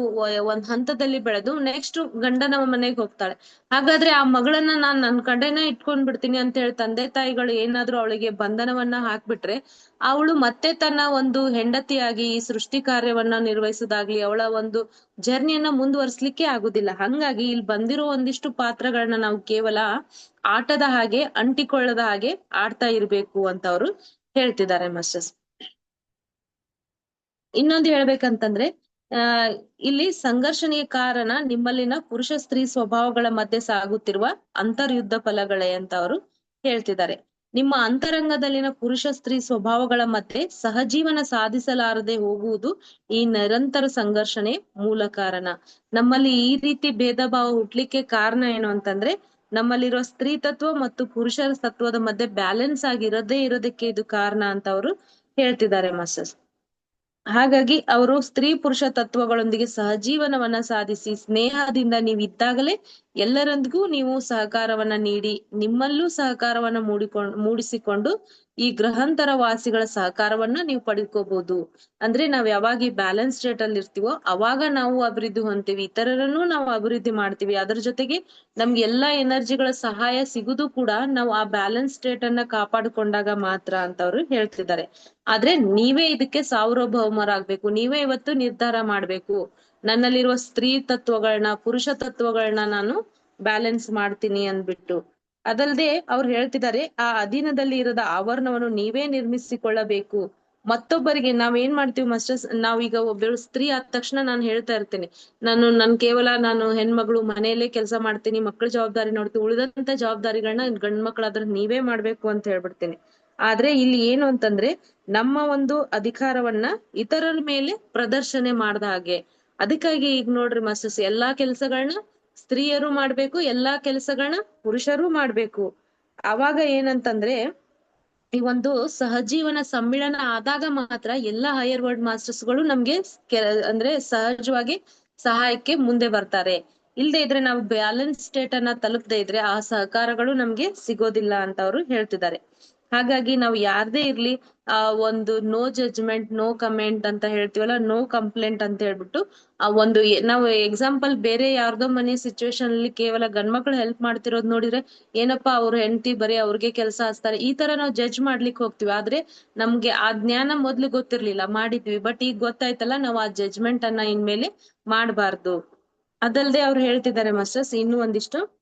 S1: ಒಂದ್ ಹಂತದಲ್ಲಿ ಬೆಳೆದು ನೆಕ್ಸ್ಟ್ ಗಂಡನ ಮನೆಗೆ ಹೋಗ್ತಾಳೆ. ಹಾಗಾದ್ರೆ ಆ ಮಗಳನ್ನ ನಾನ್ ನನ್ ಕಡೆನೇ ಇಟ್ಕೊಂಡ್ ಬಿಡ್ತೀನಿ ಅಂತ ಹೇಳಿ ತಂದೆ ತಾಯಿಗಳು ಏನಾದ್ರೂ ಅವಳಿಗೆ ಬಂಧನವನ್ನ ಹಾಕ್ಬಿಟ್ರೆ, ಅವಳು ಮತ್ತೆ ತನ್ನ ಒಂದು ಹೆಂಡತಿಯಾಗಿ ಈ ಸೃಷ್ಟಿ ಕಾರ್ಯವನ್ನ ನಿರ್ವಹಿಸೋದಾಗ್ಲಿ, ಅವಳ ಒಂದು ಜರ್ನಿಯನ್ನ ಮುಂದುವರಿಸ್ಲಿಕ್ಕೆ ಆಗುದಿಲ್ಲ. ಹಂಗಾಗಿ ಇಲ್ಲಿ ಬಂದಿರೋ ಒಂದಿಷ್ಟು ಪಾತ್ರಗಳನ್ನ ನಾವು ಕೇವಲ ಆಟದ ಹಾಗೆ ಅಂಟಿಕೊಳ್ಳದ ಹಾಗೆ ಆಡ್ತಾ ಇರ್ಬೇಕು ಅಂತ ಅವರು ಹೇಳ್ತಿದ್ದಾರೆ ಮಾಸ್ಟರ್ಸ್. ಇನ್ನೊಂದು ಹೇಳ್ಬೇಕಂತಂದ್ರೆ, ಆ, ಇಲ್ಲಿ ಸಂಘರ್ಷಣೆಯ ಕಾರಣ ನಿಮ್ಮಲ್ಲಿನ ಪುರುಷ ಸ್ತ್ರೀ ಸ್ವಭಾವಗಳ ಮಧ್ಯೆ ಸಾಗುತ್ತಿರುವ ಅಂತರ್ಯುದ್ಧ ಫಲಗಳೇ ಅಂತ ಅವರು ಹೇಳ್ತಿದ್ದಾರೆ. ನಿಮ್ಮ ಅಂತರಂಗದಲ್ಲಿನ ಪುರುಷ ಸ್ತ್ರೀ ಸ್ವಭಾವಗಳ ಮಧ್ಯೆ ಸಹಜೀವನ ಸಾಧಿಸಲಾರದೆ ಹೋಗುವುದು ಈ ನಿರಂತರ ಸಂಘರ್ಷಣೆ ಮೂಲ ಕಾರಣ. ನಮ್ಮಲ್ಲಿ ಈ ರೀತಿ ಭೇದ ಭಾವ ಹುಟ್ಲಿಕ್ಕೆ ಕಾರಣ ಏನು ಅಂತಂದ್ರೆ ನಮ್ಮಲ್ಲಿರೋ ಸ್ತ್ರೀ ತತ್ವ ಮತ್ತು ಪುರುಷರ ತತ್ವದ ಮಧ್ಯೆ ಬ್ಯಾಲೆನ್ಸ್ ಆಗಿರದೇ ಇರೋದಕ್ಕೆ ಇದು ಕಾರಣ ಅಂತ ಅವರು ಹೇಳ್ತಿದ್ದಾರೆ ಮಾಸ್ಟರ್ಸ್. ಹಾಗಾಗಿ ಅವರು ಸ್ತ್ರೀ ಪುರುಷ ತತ್ವಗಳೊಂದಿಗೆ ಸಹಜೀವನವನ್ನ ಸಾಧಿಸಿ ಸ್ನೇಹದಿಂದ ನೀವು ಇದ್ದಾಗಲೇ ಎಲ್ಲರೊಂದಿಗೂ ನೀವು ಸಹಕಾರವನ್ನ ನೀಡಿ, ನಿಮ್ಮಲ್ಲೂ ಸಹಕಾರವನ್ನ ಮೂಡಿಕೊಂಡ್, ಮೂಡಿಸಿಕೊಂಡು ಈ ಗ್ರಹಾಂತರ ವಾಸಿಗಳ ಸಹಕಾರವನ್ನ ನೀವು ಪಡ್ಕೋಬಹುದು ಅಂದ್ರೆ ನಾವ್ ಯಾವಾಗ ಈ ಬ್ಯಾಲೆನ್ಸ್ ಡೇಟ್ ಅಲ್ಲಿ ಇರ್ತೀವೋ ಅವಾಗ ನಾವು ಅಭಿವೃದ್ಧಿ ಹೊಂತೀವಿ ಇತರರನ್ನು ನಾವು ಅಭಿವೃದ್ಧಿ ಮಾಡ್ತೀವಿ. ಅದ್ರ ಜೊತೆಗೆ ನಮ್ಗೆ ಎಲ್ಲಾ ಎನರ್ಜಿಗಳ ಸಹಾಯ ಸಿಗುದು ಕೂಡ ನಾವು ಆ ಬ್ಯಾಲೆನ್ಸ್ ಡೇಟ್ ಅನ್ನ ಕಾಪಾಡಿಕೊಂಡಾಗ ಮಾತ್ರ ಅಂತ ಅವ್ರು ಹೇಳ್ತಿದ್ದಾರೆ. ಆದ್ರೆ ನೀವೇ ಇದಕ್ಕೆ ಸಾರ್ವಭೌಮರಾಗ್ಬೇಕು, ನೀವೇ ಇವತ್ತು ನಿರ್ಧಾರ ಮಾಡ್ಬೇಕು. ನನ್ನಲ್ಲಿರುವ ಸ್ತ್ರೀ ತತ್ವಗಳನ್ನ ಪುರುಷ ತತ್ವಗಳನ್ನ ನಾನು ಬ್ಯಾಲೆನ್ಸ್ ಮಾಡ್ತೀನಿ ಅಂದ್ಬಿಟ್ಟು. ಅದಲ್ಲದೆ ಅವ್ರು ಹೇಳ್ತಿದ್ದಾರೆ, ಆ ಅಧೀನದಲ್ಲಿ ಇರದ ಆವರಣವನ್ನು ನೀವೇ ನಿರ್ಮಿಸಿಕೊಳ್ಳಬೇಕು. ಮತ್ತೊಬ್ಬರಿಗೆ ನಾವ್ ಏನ್ ಮಾಡ್ತೀವಿ ಮಾಸ್ಟರ್ಸ್ ನಾವೀಗ ಒಬ್ಬರು ಸ್ತ್ರೀ ಆದ ತಕ್ಷಣ ನಾನು ಹೇಳ್ತಾ ಇರ್ತೇನೆ. ನಾನು, ನನ್ ಕೇವಲ ನಾನು ಹೆಣ್ಮಗಳು ಮನೆಯಲ್ಲೇ ಕೆಲಸ ಮಾಡ್ತೀನಿ ಮಕ್ಕಳ ಜವಾಬ್ದಾರಿ ನೋಡ್ತೀನಿ ಉಳಿದಂತ ಜವಾಬ್ದಾರಿಗಳನ್ನ ಗಂಡ್ ಮಕ್ಕಳಾದ್ರೆ ನೀವೇ ಮಾಡ್ಬೇಕು ಅಂತ ಹೇಳ್ಬಿಡ್ತೇನೆ. ಆದ್ರೆ ಇಲ್ಲಿ ಏನು ಅಂತಂದ್ರೆ, ನಮ್ಮ ಒಂದು ಅಧಿಕಾರವನ್ನ ಇತರರ ಮೇಲೆ ಪ್ರದರ್ಶನೆ ಮಾಡ್ದ ಹಾಗೆ. ಅದಕ್ಕಾಗಿ ಈಗ ನೋಡ್ರಿ ಮಾಸ್ಟರ್ಸ್, ಎಲ್ಲಾ ಕೆಲ್ಸಗಳನ್ನ ಸ್ತ್ರೀಯರು ಮಾಡ್ಬೇಕು, ಎಲ್ಲಾ ಕೆಲ್ಸಗಳನ್ನ ಪುರುಷರು ಮಾಡ್ಬೇಕು. ಅವಾಗ ಏನಂತಂದ್ರೆ, ಈ ಒಂದು ಸಹಜೀವನ ಸಮ್ಮಿಳನ ಆದಾಗ ಮಾತ್ರ ಎಲ್ಲಾ ಹೈಯರ್ ವರ್ಡ್ ಮಾಸ್ಟರ್ಸ್ಗಳು ನಮ್ಗೆ ಅಂದ್ರೆ ಸಹಜವಾಗಿ ಸಹಾಯಕ್ಕೆ ಮುಂದೆ ಬರ್ತಾರೆ. ಇಲ್ದೇ ಇದ್ರೆ ನಾವು ಬ್ಯಾಲೆನ್ಸ್ ಸ್ಟೇಟ್ ಅನ್ನ ತಲುಪದೇ ಇದ್ರೆ ಆ ಸಹಕಾರಗಳು ನಮ್ಗೆ ಸಿಗೋದಿಲ್ಲ ಅಂತ ಅವರು ಹೇಳ್ತಿದ್ದಾರೆ. ಹಾಗಾಗಿ ನಾವು ಯಾರ್ದೇ ಇರ್ಲಿ, ಆ, ಒಂದು ನೋ ಜಜ್ಮೆಂಟ್ ನೋ ಕಮೆಂಟ್ ಅಂತ ಹೇಳ್ತೀವಲ್ಲ ನೋ ಕಂಪ್ಲೇಂಟ್ ಅಂತ ಹೇಳ್ಬಿಟ್ಟು, ಆ, ಒಂದು ನಾವು ಎಕ್ಸಾಂಪಲ್ ಬೇರೆ ಯಾರ್ದೋ ಮನೆ ಸಿಚುವೇಶನ್ ಅಲ್ಲಿ ಕೇವಲ ಗಂಡ್ಮಕ್ಳು ಹೆಲ್ಪ್ ಮಾಡ್ತಿರೋದ್ ನೋಡಿದ್ರೆ, ಏನಪ್ಪಾ ಅವ್ರ ಹೆಂಡತಿ ಬರೀ ಅವ್ರಿಗೆ ಕೆಲಸ ಹಚ್ತಾರೆ, ಈ ತರ ನಾವು ಜಡ್ಜ್ ಮಾಡ್ಲಿಕ್ಕೆ ಹೋಗ್ತಿವಿ. ಆದ್ರೆ ನಮ್ಗೆ ಆ ಜ್ಞಾನ ಮೊದ್ಲು ಗೊತ್ತಿರ್ಲಿಲ್ಲ, ಮಾಡಿದ್ವಿ. ಬಟ್ ಈಗ ಗೊತ್ತಾಯ್ತಲ್ಲ, ನಾವು ಆ ಜಜ್ಮೆಂಟ್ ಅನ್ನ ಇನ್ಮೇಲೆ ಮಾಡಬಾರ್ದು. ಅದಲ್ದೆ ಅವ್ರು ಹೇಳ್ತಿದ್ದಾರೆ ಮಾಸ್ಟರ್ಸ್, ಇನ್ನೂ ಒಂದಿಷ್ಟು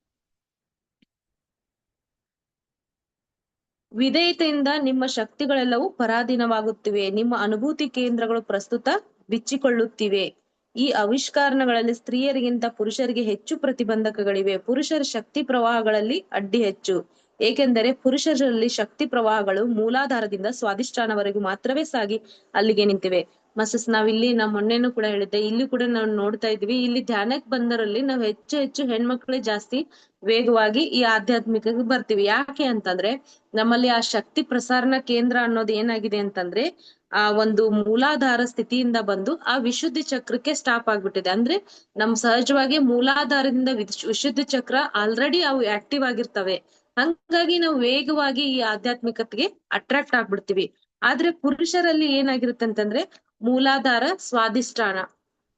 S1: ವಿಧೇಯತೆಯಿಂದ ನಿಮ್ಮ ಶಕ್ತಿಗಳೆಲ್ಲವೂ ಪರಾಧೀನವಾಗುತ್ತಿವೆ. ನಿಮ್ಮ ಅನುಭೂತಿ ಕೇಂದ್ರಗಳು ಪ್ರಸ್ತುತ ಬಿಚ್ಚಿಕೊಳ್ಳುತ್ತಿವೆ. ಈ ಆವಿಷ್ಕಾರಗಳಲ್ಲಿ ಸ್ತ್ರೀಯರಿಗಿಂತ ಪುರುಷರಿಗೆ ಹೆಚ್ಚು ಪ್ರತಿಬಂಧಕಗಳಿವೆ. ಪುರುಷರ ಶಕ್ತಿ ಪ್ರವಾಹಗಳಲ್ಲಿ ಅಡ್ಡಿ ಹೆಚ್ಚು. ಏಕೆಂದರೆ ಪುರುಷರಲ್ಲಿ ಶಕ್ತಿ ಪ್ರವಾಹಗಳು ಮೂಲಾಧಾರದಿಂದ ಸ್ವಾಧಿಷ್ಠಾನವರೆಗೂ ಮಾತ್ರವೇ ಸಾಗಿ ಅಲ್ಲಿಗೆ ನಿಂತಿವೆ. ಮಸಸ್ ನಾವಿಲ್ಲಿ ನಾ ಮೊನ್ನೆನೂ ಕೂಡ ಹೇಳಿದ್ದೆ. ಇಲ್ಲಿ ಕೂಡ ನಾವು ನೋಡ್ತಾ ಇದ್ವಿ. ಇಲ್ಲಿ ಧ್ಯಾನಕ್ ಬಂದರಲ್ಲಿ ನಾವು ಹೆಚ್ಚು ಹೆಚ್ಚು ಹೆಣ್ಮಕ್ಳೇ ಜಾಸ್ತಿ ವೇಗವಾಗಿ ಈ ಆಧ್ಯಾತ್ಮಿಕಕ್ಕೆ ಬರ್ತೀವಿ. ಯಾಕೆ ಅಂತಂದ್ರೆ ನಮ್ಮಲ್ಲಿ ಆ ಶಕ್ತಿ ಪ್ರಸಾರಣ ಕೇಂದ್ರ ಅನ್ನೋದು ಏನಾಗಿದೆ ಅಂತಂದ್ರೆ ಆ ಒಂದು ಮೂಲಾಧಾರ ಸ್ಥಿತಿಯಿಂದ ಬಂದು ಆ ವಿಶುದ್ಧಿ ಚಕ್ರಕ್ಕೆ ಸ್ಟಾಪ್ ಆಗ್ಬಿಟ್ಟಿದೆ. ಅಂದ್ರೆ ನಮ್ ಸಹಜವಾಗಿ ಮೂಲಾಧಾರದಿಂದ ವಿಶ್- ವಿಶುದ್ಧಿ ಚಕ್ರ ಆಲ್ರೆಡಿ ಅವು ಆಕ್ಟಿವ್ ಆಗಿರ್ತವೆ. ಹಂಗಾಗಿ ನಾವು ವೇಗವಾಗಿ ಈ ಆಧ್ಯಾತ್ಮಿಕತೆಗೆ ಅಟ್ರಾಕ್ಟ್ ಆಗ್ಬಿಡ್ತೀವಿ. ಆದ್ರೆ ಪುರುಷರಲ್ಲಿ ಏನಾಗಿರುತ್ತೆ ಅಂತಂದ್ರೆ ಮೂಲಾಧಾರ ಸ್ವಾದಿಷ್ಠಾನ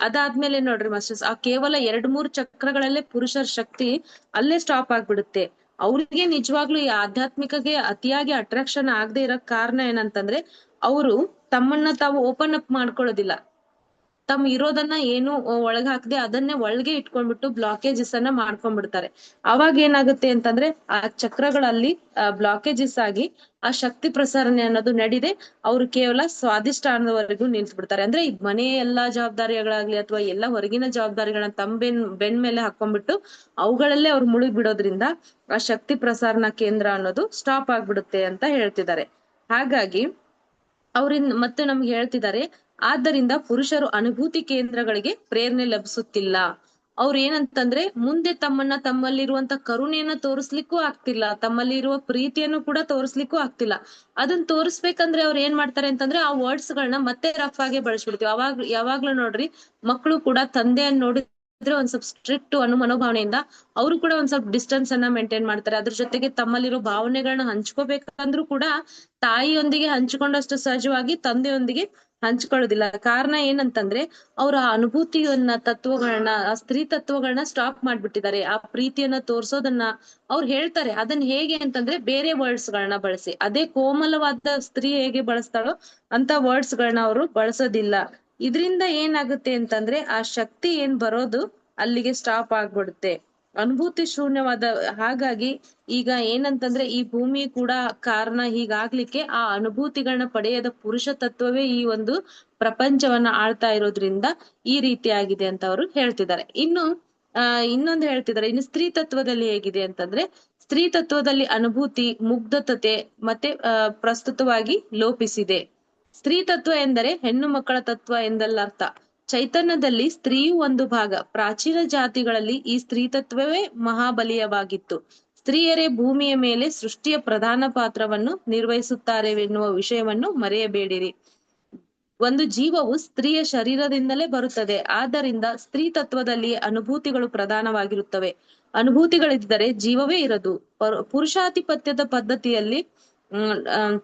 S1: ಅದಾದ್ಮೇಲೆ ನೋಡ್ರಿ ಮಾಸ್ಟರ್ಸ್, ಆ ಕೇವಲ ಎರಡ್ ಮೂರ್ ಚಕ್ರಗಳಲ್ಲೇ ಪುರುಷರ ಶಕ್ತಿ ಅಲ್ಲೇ ಸ್ಟಾಪ್ ಆಗ್ಬಿಡುತ್ತೆ. ಅವ್ರಿಗೆ ನಿಜವಾಗ್ಲೂ ಈ ಆಧ್ಯಾತ್ಮಿಕಗೆ ಅತಿಯಾಗಿ ಅಟ್ರಾಕ್ಷನ್ ಆಗದೆ ಇರೋ ಕಾರಣ ಏನಂತಂದ್ರೆ, ಅವರು ತಮ್ಮನ್ನ ತಾವು ಓಪನ್ ಅಪ್ ಮಾಡ್ಕೊಳ್ಳೋದಿಲ್ಲ. ತಮ್ಮ ಇರೋದನ್ನ ಏನು ಒಳಗ್ ಹಾಕದೆ ಅದನ್ನೇ ಒಳಗೆ ಇಟ್ಕೊಂಡ್ಬಿಟ್ಟು ಬ್ಲಾಕೇಜಸ್ ಅನ್ನ ಮಾಡ್ಕೊಂಡ್ಬಿಡ್ತಾರೆ. ಅವಾಗ ಏನಾಗುತ್ತೆ ಅಂತಂದ್ರೆ, ಆ ಚಕ್ರಗಳಲ್ಲಿ ಬ್ಲಾಕೇಜಸ್ ಆಗಿ ಆ ಶಕ್ತಿ ಪ್ರಸರಣೆ ಅನ್ನೋದು ನಡಿದೆ. ಅವ್ರು ಕೇವಲ ಸ್ವಾದಿಷ್ಠಾನದವರೆಗೂ ನಿಲ್ಸ್ ಬಿಡ್ತಾರೆ ಅಂದ್ರೆ ಈ ಮನೆ ಎಲ್ಲಾ ಜವಾಬ್ದಾರಿಗಳಾಗ್ಲಿ ಅಥವಾ ಎಲ್ಲಾ ಹೊರಗಿನ ಜವಾಬ್ದಾರಿಗಳನ್ನ ತಮ್ಮ ಬೆನ್ ಬೆನ್ ಮೇಲೆ ಹಾಕೊಂಡ್ಬಿಟ್ಟು ಅವುಗಳಲ್ಲೇ ಅವ್ರು ಮುಳುಗಿ ಬಿಡೋದ್ರಿಂದ ಆ ಶಕ್ತಿ ಪ್ರಸಾರಣ ಕೇಂದ್ರ ಅನ್ನೋದು ಸ್ಟಾಪ್ ಆಗ್ಬಿಡುತ್ತೆ ಅಂತ ಹೇಳ್ತಿದ್ದಾರೆ. ಹಾಗಾಗಿ ಅವ್ರಿಂದ ಮತ್ತೆ ನಮ್ಗೆ ಹೇಳ್ತಿದ್ದಾರೆ ಆದ್ದರಿಂದ ಪುರುಷರು ಅನುಭೂತಿ ಕೇಂದ್ರಗಳಿಗೆ ಪ್ರೇರಣೆ ಲಭಿಸುತ್ತಿಲ್ಲ. ಅವ್ರ ಏನಂತಂದ್ರೆ ಮುಂದೆ ತಮ್ಮನ್ನ ತಮ್ಮಲ್ಲಿರುವಂತ ಕರುಣೆಯನ್ನ ತೋರಿಸ್ಲಿಕ್ಕೂ ಆಗ್ತಿಲ್ಲ, ತಮ್ಮಲ್ಲಿರುವ ಪ್ರೀತಿಯನ್ನು ಕೂಡ ತೋರಿಸ್ಲಿಕ್ಕೂ ಆಗ್ತಿಲ್ಲ. ಅದನ್ನ ತೋರಿಸ್ಬೇಕಂದ್ರೆ ಅವ್ರು ಏನ್ ಮಾಡ್ತಾರೆ ಅಂತಂದ್ರೆ ಆ ವರ್ಡ್ಸ್ ಗಳನ್ನ ಮತ್ತೆ ರಫ್ ಆಗಿ ಬಳಸ್ಬಿಡ್ತೀವಿ. ಅವಾಗ, ಯಾವಾಗ್ಲೂ ನೋಡ್ರಿ ಮಕ್ಕಳು ಕೂಡ ತಂದೆಯನ್ನ ನೋಡಿದ್ರೆ ಒಂದ್ ಸ್ವಲ್ಪ ಸ್ಟ್ರಿಕ್ಟ್ ಅನ್ನೋ ಮನೋಭಾವನೆಯಿಂದ ಅವರು ಕೂಡ ಒಂದ್ ಸ್ವಲ್ಪ ಡಿಸ್ಟೆನ್ಸ್ ಅನ್ನ ಮೇಂಟೈನ್ ಮಾಡ್ತಾರೆ. ಅದ್ರ ಜೊತೆಗೆ ತಮ್ಮಲ್ಲಿರೋ ಭಾವನೆಗಳನ್ನ ಹಂಚ್ಕೋಬೇಕಂದ್ರೂ ಕೂಡ ತಾಯಿಯೊಂದಿಗೆ ಹಂಚಿಕೊಂಡಷ್ಟು ಸಹಜವಾಗಿ ತಂದೆಯೊಂದಿಗೆ ಹಂಚ್ಕೊಳ್ಳೋದಿಲ್ಲ. ಕಾರಣ ಏನಂತಂದ್ರೆ, ಅವರ ಅನುಭೂತಿಯನ್ನ, ತತ್ವಗಳನ್ನ, ಆ ಸ್ತ್ರೀ ತತ್ವಗಳನ್ನ ಸ್ಟಾಪ್ ಮಾಡ್ಬಿಟ್ಟಿದ್ದಾರೆ. ಆ ಪ್ರೀತಿಯನ್ನ ತೋರ್ಸೋದನ್ನ ಅವ್ರು ಹೇಳ್ತಾರೆ. ಅದನ್ನ ಹೇಗೆ ಅಂತಂದ್ರೆ, ಬೇರೆ ವರ್ಡ್ಸ್ ಗಳನ್ನ ಬಳಸಿ. ಅದೇ ಕೋಮಲವಾದ ಸ್ತ್ರೀ ಹೇಗೆ ಬಳಸ್ತಾಳೋ ಅಂತ ವರ್ಡ್ಸ್ ಗಳನ್ನ ಅವರು ಬಳಸೋದಿಲ್ಲ. ಇದರಿಂದ ಏನಾಗುತ್ತೆ ಅಂತಂದ್ರೆ, ಆ ಶಕ್ತಿ ಏನ್ ಬರೋದು ಅಲ್ಲಿಗೆ ಸ್ಟಾಪ್ ಆಗ್ಬಿಡುತ್ತೆ. ಅನುಭೂತಿ ಶೂನ್ಯವಾದ ಹಾಗಾಗಿ ಈಗ ಏನಂತಂದ್ರೆ ಈ ಭೂಮಿ ಕೂಡ ಕಾರಣ ಹೀಗಾಗ್ಲಿಕ್ಕೆ ಆ ಅನುಭೂತಿಗಳನ್ನ ಪಡೆಯದ ಪುರುಷ ತತ್ವವೇ ಈ ಒಂದು ಪ್ರಪಂಚವನ್ನ ಆಳ್ತಾ ಇರೋದ್ರಿಂದ ಈ ರೀತಿ ಆಗಿದೆ ಅಂತ ಅವರು ಹೇಳ್ತಿದ್ದಾರೆ. ಇನ್ನು, ಆ, ಇನ್ನೊಂದು ಹೇಳ್ತಿದ್ದಾರೆ. ಇನ್ನು ಸ್ತ್ರೀ ತತ್ವದಲ್ಲಿ ಹೇಗಿದೆ ಅಂತಂದ್ರೆ ಸ್ತ್ರೀ ತತ್ವದಲ್ಲಿ ಅನುಭೂತಿ, ಮುಗ್ಧತತೆ ಮತ್ತೆ ಪ್ರಸ್ತುತವಾಗಿ ಲೋಪಿಸಿದೆ. ಸ್ತ್ರೀ ತತ್ವ ಎಂದರೆ ಹೆಣ್ಣು ಮಕ್ಕಳ ತತ್ವ ಎಂದಲ್ಲರ್ಥ ಚೈತನ್ಯದಲ್ಲಿ ಸ್ತ್ರೀಯು ಒಂದು ಭಾಗ. ಪ್ರಾಚೀನ ಜಾತಿಗಳಲ್ಲಿ ಈ ಸ್ತ್ರೀ ತತ್ವವೇ ಮಹಾಬಲಿಯವಾಗಿತ್ತು. ಸ್ತ್ರೀಯರೇ ಭೂಮಿಯ ಮೇಲೆ ಸೃಷ್ಟಿಯ ಪ್ರಧಾನ ಪಾತ್ರವನ್ನು ನಿರ್ವಹಿಸುತ್ತಾರೆ ಎನ್ನುವ ವಿಷಯವನ್ನು ಮರೆಯಬೇಡಿರಿ. ಒಂದು ಜೀವವು ಸ್ತ್ರೀಯ ಶರೀರದಿಂದಲೇ ಬರುತ್ತದೆ. ಆದ್ದರಿಂದ ಸ್ತ್ರೀ ತತ್ವದಲ್ಲಿ ಅನುಭೂತಿಗಳು ಪ್ರಧಾನವಾಗಿರುತ್ತವೆ. ಅನುಭೂತಿಗಳಿದ್ದರೆ ಜೀವವೇ ಇರದು. ಪರ- ಪುರುಷಾಧಿಪತ್ಯದ ಪದ್ಧತಿಯಲ್ಲಿ, ಹ್ಮ್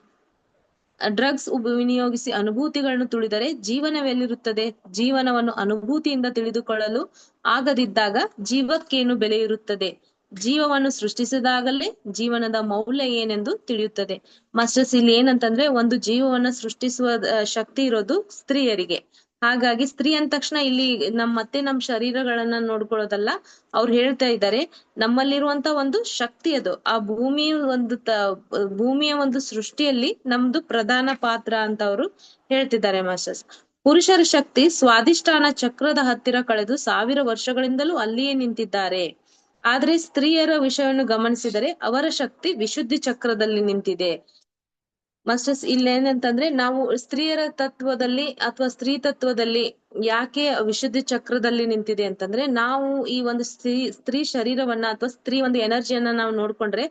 S1: ಡ್ರಗ್ಸ್ ವಿನಿಯೋಗಿಸಿ ಅನುಭೂತಿಗಳನ್ನು ತುಳಿದರೆ ಜೀವನವೆಲ್ಲಿರುತ್ತದೆ? ಜೀವನವನ್ನು ಅನುಭೂತಿಯಿಂದ ತಿಳಿದುಕೊಳ್ಳಲು ಆಗದಿದ್ದಾಗ ಜೀವಕ್ಕೇನು ಬೆಲೆ ಇರುತ್ತದೆ ಜೀವವನ್ನು ಸೃಷ್ಟಿಸಿದಾಗಲೇ ಜೀವನದ ಮೌಲ್ಯ ಏನೆಂದು ತಿಳಿಯುತ್ತದೆ. ಮಾಸ್ಟರ್ಸ್ ಇಲ್ಲಿ ಏನಂತಂದ್ರೆ ಒಂದು ಜೀವವನ್ನ ಸೃಷ್ಟಿಸುವ ಶಕ್ತಿ ಇರೋದು ಸ್ತ್ರೀಯರಿಗೆ. ಹಾಗಾಗಿ ಸ್ತ್ರೀ ಅಂದ ತಕ್ಷಣ ಇಲ್ಲಿ ನಮ್ ಮತ್ತೆ ನಮ್ ಶರೀರಗಳನ್ನ ನೋಡ್ಕೊಳ್ಳೋದಲ್ಲ, ಅವ್ರು ಹೇಳ್ತಾ ಇದ್ದಾರೆ, ನಮ್ಮಲ್ಲಿರುವಂತ ಒಂದು ಶಕ್ತಿ ಅದು. ಆ ಭೂಮಿಯ ಒಂದು ಭೂಮಿಯ ಒಂದು ಸೃಷ್ಟಿಯಲ್ಲಿ ನಮ್ದು ಪ್ರಧಾನ ಪಾತ್ರ ಅಂತ ಅವರು ಹೇಳ್ತಿದ್ದಾರೆ ಮಾಸ್ಟರ್ಸ್. ಪುರುಷರ ಶಕ್ತಿ ಸ್ವಾಧಿಷ್ಠಾನ ಚಕ್ರದ ಹತ್ತಿರ ಕಳೆದು ಸಾವಿರ ವರ್ಷಗಳಿಂದಲೂ ಅಲ್ಲಿಯೇ ನಿಂತಿದ್ದಾರೆ. ಆದ್ರೆ ಸ್ತ್ರೀಯರ ವಿಷಯವನ್ನು ಗಮನಿಸಿದರೆ ಅವರ ಶಕ್ತಿ ವಿಶುದ್ಧಿ ಚಕ್ರದಲ್ಲಿ ನಿಂತಿದೆ. ಮಾಸ್ಟರ್ಸ್ ಇಲ್ಲೇನಂತಂದ್ರೆ ನಾವು ಸ್ತ್ರೀಯರ ತತ್ವದಲ್ಲಿ ಅಥವಾ ಸ್ತ್ರೀ ತತ್ವದಲ್ಲಿ ಯಾಕೆ ವಿಶುದ್ಧಿ ಚಕ್ರದಲ್ಲಿ ನಿಂತಿದೆ ಅಂತಂದ್ರೆ ನಾವು ಈ ಒಂದು ಸ್ತ್ರೀ ಸ್ತ್ರೀ ಶರೀರವನ್ನ ಅಥವಾ ಸ್ತ್ರೀ ಒಂದು ಎನರ್ಜಿಯನ್ನ ನಾವು ನೋಡ್ಕೊಂಡ್ರೆ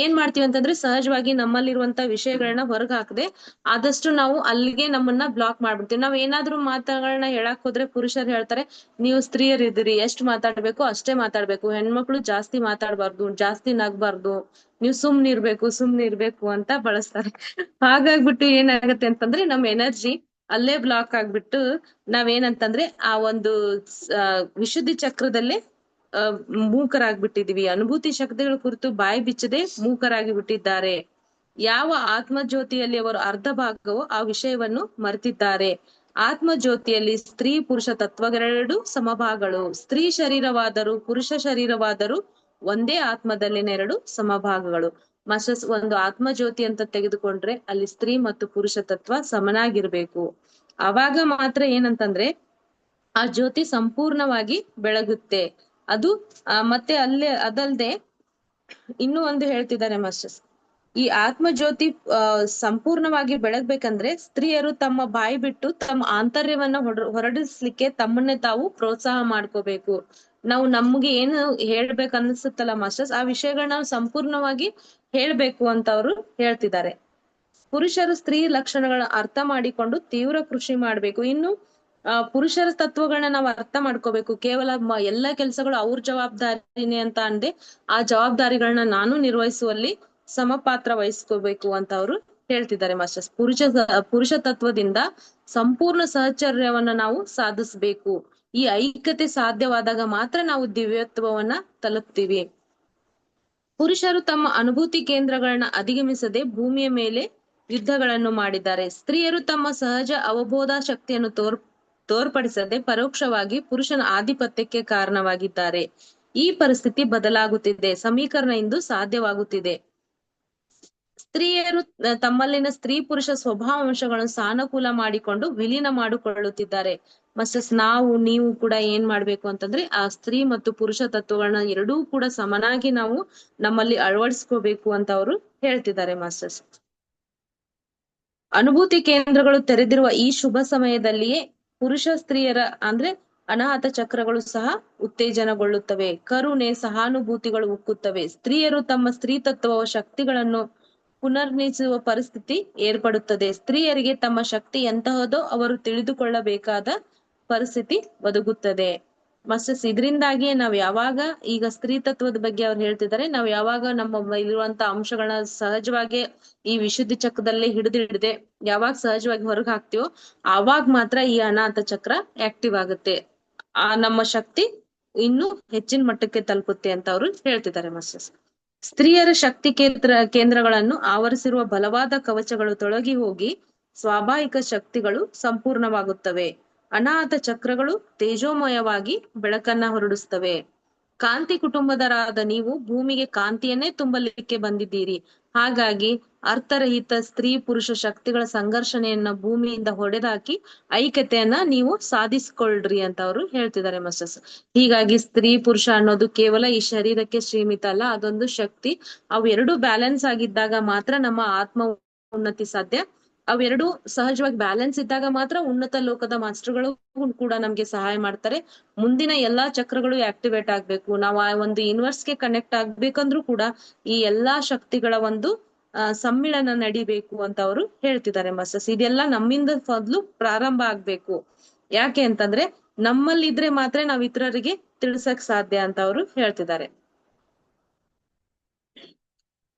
S1: ಏನ್ ಮಾಡ್ತೀವಿ ಅಂತಂದ್ರೆ ಸಹಜವಾಗಿ ನಮ್ಮಲ್ಲಿರುವಂತ ವಿಷಯಗಳನ್ನ ಹೊರಗ್ ಹಾಕದೆ ಆದಷ್ಟು ನಾವು ಅಲ್ಲಿಗೆ ನಮ್ಮನ್ನ ಬ್ಲಾಕ್ ಮಾಡ್ಬಿಡ್ತೀವಿ. ನಾವ್ ಏನಾದ್ರೂ ಮಾತುಗಳನ್ನ ಹೇಳಕ್ ಹೋದ್ರೆ ಪುರುಷರು ಹೇಳ್ತಾರೆ, ನೀವು ಸ್ತ್ರೀಯರಿದ್ದೀರಿ, ಎಷ್ಟ್ ಮಾತಾಡ್ಬೇಕು ಅಷ್ಟೇ ಮಾತಾಡ್ಬೇಕು. ಹೆಣ್ಮಕ್ಳು ಜಾಸ್ತಿ ಮಾತಾಡ್ಬಾರ್ದು, ಜಾಸ್ತಿ ನಗ್ಬಾರ್ದು. ನೀವು ಸುಮ್ನಿರ್ಬೇಕು ಸುಮ್ನಿರ್ಬೇಕು ಅಂತ ಬಳಸ್ತಾರೆ. ಹಾಗಾಗ್ಬಿಟ್ಟು ಏನಾಗತ್ತೆ ಅಂತಂದ್ರೆ ನಮ್ ಎನರ್ಜಿ ಅಲ್ಲೇ ಬ್ಲಾಕ್ ಆಗ್ಬಿಟ್ಟು ನಾವೇನಂತಂದ್ರೆ ಆ ಒಂದು ವಿಶುದ್ಧಿ ಚಕ್ರದಲ್ಲೇ ಮೂಕರಾಗ್ಬಿಟ್ಟಿದೀವಿ. ಅನುಭೂತಿ ಶಕ್ತಿಗಳ ಕುರಿತು ಬಾಯಿ ಬಿಚ್ಚದೆ ಮೂಕರಾಗಿ ಬಿಟ್ಟಿದ್ದಾರೆ ಯಾವ ಆತ್ಮ ಜ್ಯೋತಿಯಲ್ಲಿ ಅವರು ಅರ್ಧ ಭಾಗವೋ ಆ ವಿಷಯವನ್ನು ಮರೆತಿದ್ದಾರೆ. ಆತ್ಮ ಜ್ಯೋತಿಯಲ್ಲಿ ಸ್ತ್ರೀ ಪುರುಷ ತತ್ವಗಳೆರಡು ಸಮಭಾಗಗಳು. ಸ್ತ್ರೀ ಶರೀರವಾದರೂ ಪುರುಷ ಶರೀರವಾದರೂ ಒಂದೇ ಆತ್ಮದಲ್ಲಿನ ಎರಡು ಸಮಭಾಗಗಳು. ಮಸಸ್ ಒಂದು ಆತ್ಮಜ್ಯೋತಿ ಅಂತ ತೆಗೆದುಕೊಂಡ್ರೆ ಅಲ್ಲಿ ಸ್ತ್ರೀ ಮತ್ತು ಪುರುಷ ತತ್ವ ಸಮನಾಗಿರ್ಬೇಕು. ಅವಾಗ ಮಾತ್ರ ಏನಂತಂದ್ರೆ ಆ ಜ್ಯೋತಿ ಸಂಪೂರ್ಣವಾಗಿ ಬೆಳಗುತ್ತೆ. ಅದು ಮತ್ತೆ ಅಲ್ಲೇ, ಅದಲ್ದೆ ಇನ್ನೂ ಒಂದು ಹೇಳ್ತಿದ್ದಾರೆ ಮಾಸ್ಟರ್ಸ್ ಈ ಆತ್ಮ ಜ್ಯೋತಿ ಆ, ಸಂಪೂರ್ಣವಾಗಿ ಬೆಳಗ್ಬೇಕಂದ್ರೆ ಸ್ತ್ರೀಯರು ತಮ್ಮ ಬಾಯಿ ಬಿಟ್ಟು ತಮ್ಮ ಆಂತರ್ಯವನ್ನ ಹೊರ, ಹೊರಡಿಸ್ಲಿಕ್ಕೆ ತಮ್ಮನ್ನೇ ತಾವು ಪ್ರೋತ್ಸಾಹ ಮಾಡ್ಕೋಬೇಕು. ನಾವು ನಮ್ಗೆ ಏನು ಹೇಳ್ಬೇಕು ಅನ್ಸುತ್ತಲ್ಲ ಮಾಸ್ಟರ್ಸ್, ಆ ವಿಷಯಗಳನ್ನ ನಾವು ಸಂಪೂರ್ಣವಾಗಿ ಹೇಳ್ಬೇಕು ಅಂತ ಅವರು ಹೇಳ್ತಿದ್ದಾರೆ. ಪುರುಷರು ಸ್ತ್ರೀ ಲಕ್ಷಣಗಳನ್ನ ಅರ್ಥ ಮಾಡಿಕೊಂಡು ತೀವ್ರ ಕೃಷಿ ಮಾಡ್ಬೇಕು. ಇನ್ನು ಪುರುಷರ ತತ್ವಗಳನ್ನ ನಾವು ಅರ್ಥ ಮಾಡ್ಕೋಬೇಕು. ಕೇವಲ ಎಲ್ಲ ಕೆಲಸಗಳು ಅವ್ರ ಜವಾಬ್ದಾರಿನೇ ಅಂತ ಅಂದೆ ಆ ಜವಾಬ್ದಾರಿಗಳನ್ನ ನಾನು ನಿರ್ವಹಿಸುವಲ್ಲಿ ಸಮಪಾತ್ರ ವಹಿಸ್ಕೋಬೇಕು ಅಂತ ಅವರು ಹೇಳ್ತಿದ್ದಾರೆ ಮಾಸ್ಟರ್ಸ್. ಪುರುಷ ಪುರುಷ ತತ್ವದಿಂದ ಸಂಪೂರ್ಣ ಸಹಚರ್ಯವನ್ನ ನಾವು ಸಾಧಿಸ್ಬೇಕು. ಈ ಐಕ್ಯತೆ ಸಾಧ್ಯವಾದಾಗ ಮಾತ್ರ ನಾವು ದಿವ್ಯತ್ವವನ್ನ ತಲುಪ್ತೀವಿ. ಪುರುಷರು ತಮ್ಮ ಅನುಭೂತಿ ಕೇಂದ್ರಗಳನ್ನ ಅಧಿಗಮಿಸದೆ ಭೂಮಿಯ ಮೇಲೆ ಯುದ್ಧಗಳನ್ನು ಮಾಡಿದ್ದಾರೆ. ಸ್ತ್ರೀಯರು ತಮ್ಮ ಸಹಜ ಅವಬೋಧ ಶಕ್ತಿಯನ್ನು ತೋರ್, ತೋರ್ಪಡಿಸದೆ ಪರೋಕ್ಷವಾಗಿ ಪುರುಷನ ಆಧಿಪತ್ಯಕ್ಕೆ ಕಾರಣವಾಗಿದ್ದಾರೆ. ಈ ಪರಿಸ್ಥಿತಿ ಬದಲಾಗುತ್ತಿದೆ. ಸಮೀಕರಣ ಇಂದು ಸಾಧ್ಯವಾಗುತ್ತಿದೆ. ಸ್ತ್ರೀಯರು ತಮ್ಮಲ್ಲಿನ ಸ್ತ್ರೀ ಪುರುಷ ಸ್ವಭಾವಾಂಶಗಳನ್ನು ಸಾನುಕೂಲ ಮಾಡಿಕೊಂಡು ವಿಲೀನ ಮಾಡಿಕೊಳ್ಳುತ್ತಿದ್ದಾರೆ. ಮಸ್ಟಸ್ ನಾವು, ನೀವು ಕೂಡ ಏನ್ ಮಾಡ್ಬೇಕು ಅಂತಂದ್ರೆ, ಆ ಸ್ತ್ರೀ ಮತ್ತು ಪುರುಷ ತತ್ವಗಳನ್ನ ಎರಡೂ ಕೂಡ ಸಮನಾಗಿ ನಾವು ನಮ್ಮಲ್ಲಿ ಅಳವಡಿಸ್ಕೋಬೇಕು ಅಂತ ಅವರು ಹೇಳ್ತಿದ್ದಾರೆ ಮಾಸ್ಟರ್ಸ್ ಅನುಭೂತಿ ಕೇಂದ್ರಗಳು ತೆರೆದಿರುವ ಈ ಶುಭ ಸಮಯದಲ್ಲಿಯೇ ಪುರುಷ ಸ್ತ್ರೀಯರ ಅಂದ್ರೆ ಅನಾಹತ ಚಕ್ರಗಳು ಸಹ ಉತ್ತೇಜನಗೊಳ್ಳುತ್ತವೆ. ಕರುಣೆ, ಸಹಾನುಭೂತಿಗಳು ಉಕ್ಕುತ್ತವೆ. ಸ್ತ್ರೀಯರು ತಮ್ಮ ಸ್ತ್ರೀ ತತ್ವ ಶಕ್ತಿಗಳನ್ನು ಪುನರ್ನಿಸುವ ಪರಿಸ್ಥಿತಿ ಏರ್ಪಡುತ್ತದೆ. ಸ್ತ್ರೀಯರಿಗೆ ತಮ್ಮ ಶಕ್ತಿ ಎಂತಹದೋ ಅವರು ತಿಳಿದುಕೊಳ್ಳಬೇಕಾದ ಪರಿಸ್ಥಿತಿ ಒದಗುತ್ತದೆ. ಮಸ್ಟರ್ಸ್ ಇದರಿಂದಾಗಿಯೇ ನಾವ್ ಯಾವಾಗ ಈಗ ಸ್ತ್ರೀ ತತ್ವದ ಬಗ್ಗೆ ಅವ್ರು ಹೇಳ್ತಿದ್ದಾರೆ, ನಾವ್ ಯಾವಾಗ ನಮ್ಮ ಇರುವಂತ ಅಂಶಗಳನ್ನ ಸಹಜವಾಗಿ ಈ ವಿಶುದ್ಧಿ ಚಕ್ರದಲ್ಲಿ ಹಿಡಿದು ಹಿಡಿದೆ ಯಾವಾಗ ಸಹಜವಾಗಿ ಹೊರಗೆ ಹಾಕ್ತಿವೋ ಆವಾಗ ಮಾತ್ರ ಈ ಅನಾಥ ಚಕ್ರ ಆಕ್ಟಿವ್ ಆಗುತ್ತೆ. ಆ ನಮ್ಮ ಶಕ್ತಿ ಇನ್ನು ಹೆಚ್ಚಿನ ಮಟ್ಟಕ್ಕೆ ತಲುಪುತ್ತೆ ಅಂತ ಅವರು ಹೇಳ್ತಿದ್ದಾರೆ ಮಸ್ಟರ್ಸ್ ಸ್ತ್ರೀಯರ ಶಕ್ತಿ ಕೇಂದ್ರ ಕೇಂದ್ರಗಳನ್ನು ಆವರಿಸಿರುವ ಬಲವಾದ ಕವಚಗಳು ತೊಳಗಿ ಹೋಗಿ ಸ್ವಾಭಾವಿಕ ಶಕ್ತಿಗಳು ಸಂಪೂರ್ಣವಾಗುತ್ತವೆ. ಅನಾಥ ಚಕ್ರಗಳು ತೇಜೋಮಯವಾಗಿ ಬೆಳಕನ್ನ ಹೊರಡಿಸ್ತವೆ ಕಾಂತಿ ಕುಟುಂಬದರಾದ ನೀವು ಭೂಮಿಗೆ ಕಾಂತಿಯನ್ನೇ ತುಂಬಲಿಕ್ಕೆ ಬಂದಿದ್ದೀರಿ. ಹಾಗಾಗಿ ಅರ್ಥರಹಿತ ಸ್ತ್ರೀ ಪುರುಷ ಶಕ್ತಿಗಳ ಸಂಘರ್ಷಣೆಯನ್ನ ಭೂಮಿಯಿಂದ ಹೊಡೆದಾಕಿ ಐಕ್ಯತೆಯನ್ನ ನೀವು ಸಾಧಿಸಿಕೊಳ್ಳ್ರಿ ಅಂತ ಅವರು ಹೇಳ್ತಿದ್ದಾರೆ ಮಸ್ಟರ್ಸ್. ಹೀಗಾಗಿ ಸ್ತ್ರೀ ಪುರುಷ ಅನ್ನೋದು ಕೇವಲ ಈ ಶರೀರಕ್ಕೆ ಸೀಮಿತ ಅಲ್ಲ, ಅದೊಂದು ಶಕ್ತಿ. ಅವೆರಡು ಬ್ಯಾಲೆನ್ಸ್ ಆಗಿದ್ದಾಗ ಮಾತ್ರ ನಮ್ಮ ಆತ್ಮ ಉನ್ನತಿ ಸಾಧ್ಯ. ಅವೆರಡು ಸಹಜವಾಗಿ ಬ್ಯಾಲೆನ್ಸ್ ಇದ್ದಾಗ ಮಾತ್ರ ಉನ್ನತ ಲೋಕದ ಮಾಸ್ಟರ್ಗಳು ಕೂಡ ನಮ್ಗೆ ಸಹಾಯ ಮಾಡ್ತಾರೆ. ಮುಂದಿನ ಎಲ್ಲಾ ಚಕ್ರಗಳು ಆಕ್ಟಿವೇಟ್ ಆಗ್ಬೇಕು. ನಾವು ಆ ಒಂದು ಯೂನಿವರ್ಸ್ಗೆ ಕನೆಕ್ಟ್ ಆಗ್ಬೇಕಂದ್ರೂ ಕೂಡ ಈ ಎಲ್ಲಾ ಶಕ್ತಿಗಳ ಒಂದು ಸಮ್ಮಿಳನ ನಡಿಬೇಕು ಅಂತ ಅವರು ಹೇಳ್ತಿದ್ದಾರೆ ಮಸ್ಟರ್ಸ್. ಇದೆಲ್ಲ ನಮ್ಮಿಂದ ಮೊದಲು ಪ್ರಾರಂಭ ಆಗ್ಬೇಕು. ಯಾಕೆ ಅಂತಂದ್ರೆ ನಮ್ಮಲ್ಲಿದ್ರೆ ಮಾತ್ರ ನಾವ್ ಇತರರಿಗೆ ತಿಳಿಸಕ್ ಸಾಧ್ಯ ಅಂತ ಅವರು ಹೇಳ್ತಿದ್ದಾರೆ.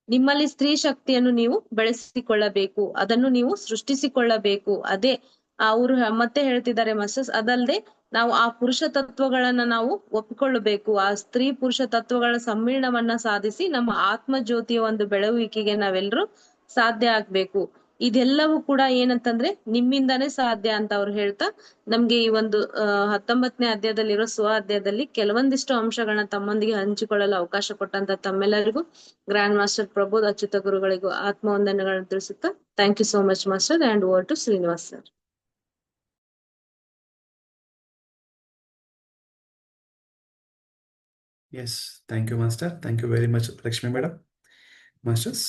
S1: ನಿಮ್ಮಲ್ಲಿ ಸ್ತ್ರೀ ಶಕ್ತಿಯನ್ನು ನೀವು ಬೆಳೆಸಿಕೊಳ್ಳಬೇಕು. ಅದನ್ನು ನೀವು ಸೃಷ್ಟಿಸಿಕೊಳ್ಳಬೇಕು. ಅದೇ ಅವರು ಮತ್ತೆ ಹೇಳ್ತಿದ್ದಾರೆ ಮಸಸ್ ಅದಲ್ಲದೆ ನಾವು ಆ ಪುರುಷ ತತ್ವಗಳನ್ನ ನಾವು ಒಪ್ಪಿಕೊಳ್ಳಬೇಕು. ಆ ಸ್ತ್ರೀ ಪುರುಷ ತತ್ವಗಳ ಸಮ್ಮಿಳನವನ್ನ ಸಾಧಿಸಿ ನಮ್ಮ ಆತ್ಮ ಜ್ಯೋತಿಯ ಒಂದು ಬೆಳವಣಿಗೆಗೆ ನಾವೆಲ್ಲರೂ ಸಾಧ್ಯ ಆಗ್ಬೇಕು. ಇದೆಲ್ಲವೂ ಕೂಡ ಏನಂತಂದ್ರೆ ನಿಮ್ಮಿಂದಾನೇ ಸಾಧ್ಯ ಅಂತ ಅವ್ರು ಹೇಳ್ತಾ ನಮ್ಗೆ ಈ ಒಂದು ಅಹ್ ಹತ್ತೊಂಬತ್ತನೇ ಅಧ್ಯಾಯದಲ್ಲಿರೋ ಸ್ವ ಅಧ್ಯಾಯದಲ್ಲಿ ಕೆಲವೊಂದಿಷ್ಟು ಅಂಶಗಳನ್ನ ತಮ್ಮೊಂದಿಗೆ ಹಂಚಿಕೊಳ್ಳಲು ಅವಕಾಶ ಕೊಟ್ಟಂತ ತಮ್ಮೆಲ್ಲರಿಗೂ ಗ್ರ್ಯಾಂಡ್ ಮಾಸ್ಟರ್ ಪ್ರಬೋಧ್ ಅಚ್ಯುತ ಗುರುಗಳಿಗೂ ಆತ್ಮ ವಂದನೆಗಳನ್ನ ತಿಳಿಸುತ್ತಾ thank you so much master and over to Srinivas sir
S2: Yes, thank you, Master. Thank you very much, Lakshmi Madam. Masters.